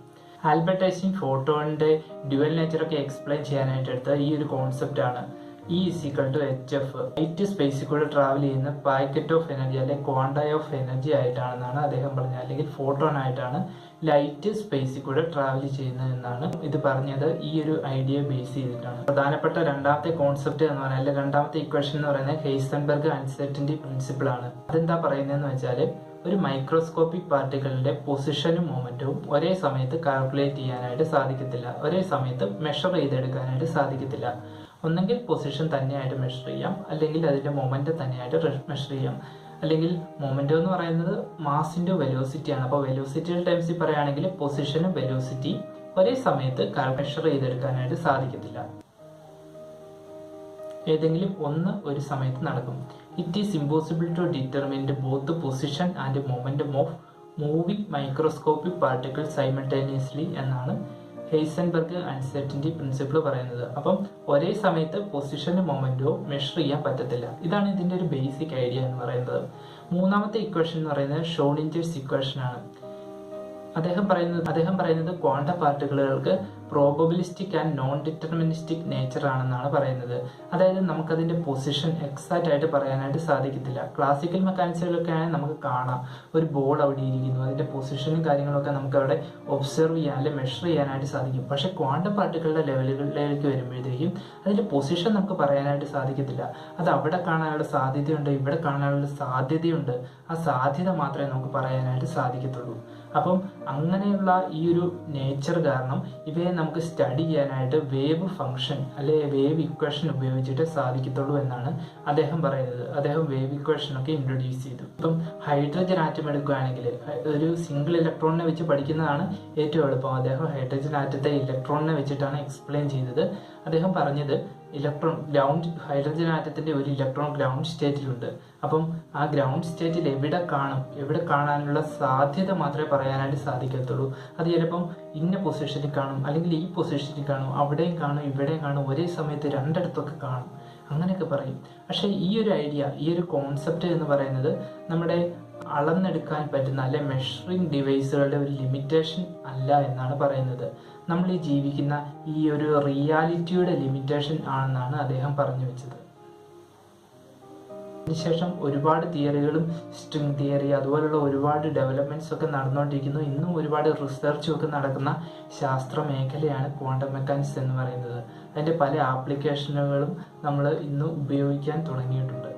ആൽബർട്ട് ഐൻസ്റ്റീൻ ഫോട്ടോണിന്റെ ഡ്യുവൽ നേച്ചറൊക്കെ എക്സ്പ്ലെയിൻ ചെയ്യാനായിട്ട് എടുത്ത ഈ ഒരു concept E is equal to H F light സ്പേസിൽ കൂടെ ട്രാവൽ ചെയ്യുന്ന പാക്കറ്റ് ഓഫ് എനർജി അല്ലെങ്കിൽ ക്വാണ്ടായി ഓഫ് എനർജി ആയിട്ടാണെന്നാണ് അദ്ദേഹം പറഞ്ഞത്. അല്ലെങ്കിൽ ഫോട്ടോൺ ആയിട്ടാണ് ലൈറ്റ് സ്പേസിൽ കൂടെ ട്രാവൽ ചെയ്യുന്നത് എന്നാണ് ഇത് പറഞ്ഞത്. ഈ ഒരു ഐഡിയ ബേസ് ചെയ്തിട്ടാണ്. പ്രധാനപ്പെട്ട രണ്ടാമത്തെ കോൺസെപ്റ്റ് എന്ന് പറഞ്ഞാൽ അല്ലെങ്കിൽ രണ്ടാമത്തെ ഇക്വേഷൻ എന്ന് പറയുന്നത് ഹെയ്സൺബർഗ് അൺസെർട്ടന്റി പ്രിൻസിപ്പിൾ ആണ്. അതെന്താ പറയുന്നതെന്ന് വെച്ചാൽ ഒരു മൈക്രോസ്കോപ്പിക് പാർട്ടിക്കിളിന്റെ പൊസിഷനും മൊമെന്റവും ഒരേ സമയത്ത് കാൽക്കുലേറ്റ് ചെയ്യാനായിട്ട് സാധിക്കത്തില്ല. ഒരേ സമയത്ത് മെഷർ ചെയ്തെടുക്കാനായിട്ട് സാധിക്കത്തില്ല. ഒന്നെങ്കിൽ പൊസിഷൻ തന്നെയായിട്ട് മെഷർ ചെയ്യാം. അല്ലെങ്കിൽ അതിന്റെ മൊമെന്റ് തന്നെയായിട്ട് മെഷർ ചെയ്യാം. അല്ലെങ്കിൽ മൊമെന്റ് എന്ന് പറയുന്നത് മാസിന്റെ വെലോസിറ്റിയാണ് അപ്പോൾ വെലോസിറ്റിയുടെ ടൈംസിൽ പറയുകയാണെങ്കിൽ പൊസിഷനും വെലോസിറ്റി ഒരേ സമയത്ത് മെഷർ ചെയ്തെടുക്കാനായിട്ട് സാധിക്കത്തില്ല. ഏതെങ്കിലും ഒന്ന് ഒരു സമയത്ത് നടക്കും. It is impossible to determine both position and moment of moving microscopic particle simultaneously എന്നാണ് ഹെയ്സൻബർഗ് അൻസെറ്റിന്റെ പ്രിൻസിപ്പിൾ പറയുന്നത്. അപ്പം ഒരേ സമയത്ത് പൊസിഷനും മൊമെന്റോ മെഷർ ചെയ്യാൻ പറ്റത്തില്ല. ഇതാണ് ഇതിന്റെ ഒരു ബേസിക് ഐഡിയ എന്ന് പറയുന്നത്. മൂന്നാമത്തെ ഇക്വേഷൻ എന്ന് പറയുന്നത് ഷോണിഞ്ചേഴ്സ് ഇക്വേഷൻ ആണ്. അദ്ദേഹം പറയുന്നത് അദ്ദേഹം പറയുന്നത് quanta പാർട്ടിക്കിളുകൾക്ക് probabilistic and non deterministic nature ആണെന്നാണ് പറയുന്നത്. അതായത് നമുക്കതിന്റെ പൊസിഷൻ എക്സാക്റ്റ് ആയിട്ട് പറയാനായിട്ട് സാധിക്കത്തില്ല. ക്ലാസിക്കൽ മെക്കാനിക്സുകളൊക്കെ ആണെങ്കിൽ നമുക്ക് കാണാം. ഒരു ബോൾ അവിടെ ഇരിക്കുന്നു. അതിന്റെ പൊസിഷനും കാര്യങ്ങളൊക്കെ നമുക്ക് അവിടെ ഒബ്സർവ് ചെയ്യാൻ അല്ലെങ്കിൽ മെഷർ ചെയ്യാനായിട്ട് സാധിക്കും. പക്ഷെ ക്വാണ്ടം പാർട്ടുകളുടെ ലെവലുകളിലേക്ക് വരുമ്പോഴത്തേക്കും അതിന്റെ പൊസിഷൻ നമുക്ക് പറയാനായിട്ട് സാധിക്കത്തില്ല. അത് അവിടെ കാണാനുള്ള സാധ്യതയുണ്ട് ഇവിടെ കാണാനുള്ള സാധ്യതയുണ്ട്. ആ സാധ്യത മാത്രമേ നമുക്ക് പറയാനായിട്ട് സാധിക്കത്തുള്ളൂ. അപ്പം അങ്ങനെയുള്ള ഈ ഒരു നേച്ചർ കാരണം ഇവയെ നമുക്ക് സ്റ്റഡി ചെയ്യാനായിട്ട് വേവ് ഫംഗ്ഷൻ അല്ലെ വേവ് ഇക്വേഷൻ ഉപയോഗിച്ചിട്ട് സാധിക്കത്തുള്ളൂ എന്നാണ് അദ്ദേഹം പറയുന്നത്. അദ്ദേഹം വേവ് ഇക്വേഷൻ ഒക്കെ ഇൻട്രൊഡ്യൂസ് ചെയ്തു. ഇപ്പം ഹൈഡ്രജൻ ആറ്റം എടുക്കുകയാണെങ്കിൽ ഒരു സിംഗിൾ ഇലക്ട്രോണിനെ വെച്ച് പഠിക്കുന്നതാണ് ഏറ്റവും എളുപ്പം. അദ്ദേഹം ഹൈഡ്രജൻ ആറ്റത്തെ ഇലക്ട്രോണിനെ വെച്ചിട്ടാണ് എക്സ്പ്ലെയിൻ ചെയ്തത്. അദ്ദേഹം പറഞ്ഞത് ഇലക്ട്രോൺ ഗ്രൗണ്ട് ഹൈഡ്രജൻ ആറ്റത്തിന്റെ ഒരു ഇലക്ട്രോൺ ഗ്രൗണ്ട് സ്റ്റേറ്റിലുണ്ട് അപ്പം ആ ഗ്രൗണ്ട് സ്റ്റേറ്റിൽ എവിടെ കാണും? എവിടെ കാണാനുള്ള സാധ്യത മാത്രമേ പറയാനായിട്ട് സാധിക്കത്തുള്ളൂ. അത് ചിലപ്പം ഇന്ന പൊസിഷനിൽ കാണും അല്ലെങ്കിൽ ഈ പൊസിഷനിൽ കാണും അവിടെയും കാണും ഇവിടെയും കാണും ഒരേ സമയത്ത് രണ്ടിടത്തൊക്കെ കാണും. അങ്ങനെയൊക്കെ പറയും. പക്ഷേ ഈ ഒരു ഐഡിയ ഈ ഒരു കോൺസെപ്റ്റ് എന്ന് പറയുന്നത് നമ്മുടെ അളന്നെടുക്കാൻ പറ്റുന്ന അല്ലെ മെഷറിംഗ് ഡിവൈസുകളുടെ ഒരു ലിമിറ്റേഷൻ അല്ല എന്നാണ് പറയുന്നത്. നമ്മൾ ഈ ജീവിക്കുന്ന ഈ ഒരു റിയാലിറ്റിയുടെ ലിമിറ്റേഷൻ ആണെന്നാണ് അദ്ദേഹം പറഞ്ഞു വെച്ചത്. അതിനുശേഷം ഒരുപാട് തിയറികളും സ്ട്രിങ് തിയറി അതുപോലുള്ള ഒരുപാട് ഡെവലപ്മെന്റ്സ് ഒക്കെ നടന്നുകൊണ്ടിരിക്കുന്നു. ഇന്നും ഒരുപാട് റിസർച്ചും ഒക്കെ നടക്കുന്ന ശാസ്ത്ര മേഖലയാണ് ക്വാണ്ടം മെക്കാനിക്സ് എന്ന് പറയുന്നത്. അതിന്റെ പല ആപ്ലിക്കേഷനുകളും നമ്മൾ ഇന്ന് ഉപയോഗിക്കാൻ തുടങ്ങിയിട്ടുണ്ട്.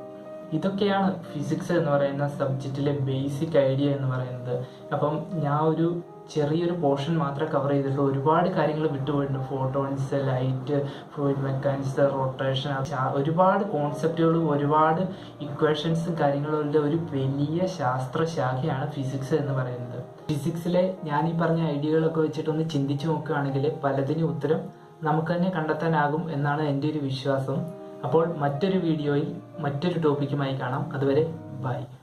ഇതൊക്കെയാണ് ഫിസിക്സ് എന്ന് പറയുന്ന സബ്ജക്റ്റിലെ ബേസിക് ഐഡിയ എന്ന് പറയുന്നത്. അപ്പം ഞാൻ ഒരു ചെറിയൊരു പോർഷൻ മാത്രം കവർ ചെയ്തിട്ടുള്ളൂ. ഒരുപാട് കാര്യങ്ങൾ വിട്ടുപോയിട്ടുണ്ട്. Photons light fluid mechanics rotation ഒരുപാട് കോൺസെപ്റ്റുകളും ഒരുപാട് ഇക്വേഷൻസും കാര്യങ്ങളും ഒരു വലിയ ശാസ്ത്രശാഖയാണ് ഫിസിക്സ് എന്ന് പറയുന്നത്. ഫിസിക്സിലെ ഞാൻ ഈ പറഞ്ഞ ഐഡിയകളൊക്കെ വെച്ചിട്ടൊന്ന് ചിന്തിച്ചു നോക്കുകയാണെങ്കിൽ പലതിനും ഉത്തരം നമുക്ക് തന്നെ കണ്ടെത്താനാകും എന്നാണ് എന്റെ ഒരു വിശ്വാസം. അപ്പോൾ മറ്റൊരു വീഡിയോയിൽ മറ്റൊരു ടോപ്പിക്കുമായി കാണാം. അതുവരെ ബൈ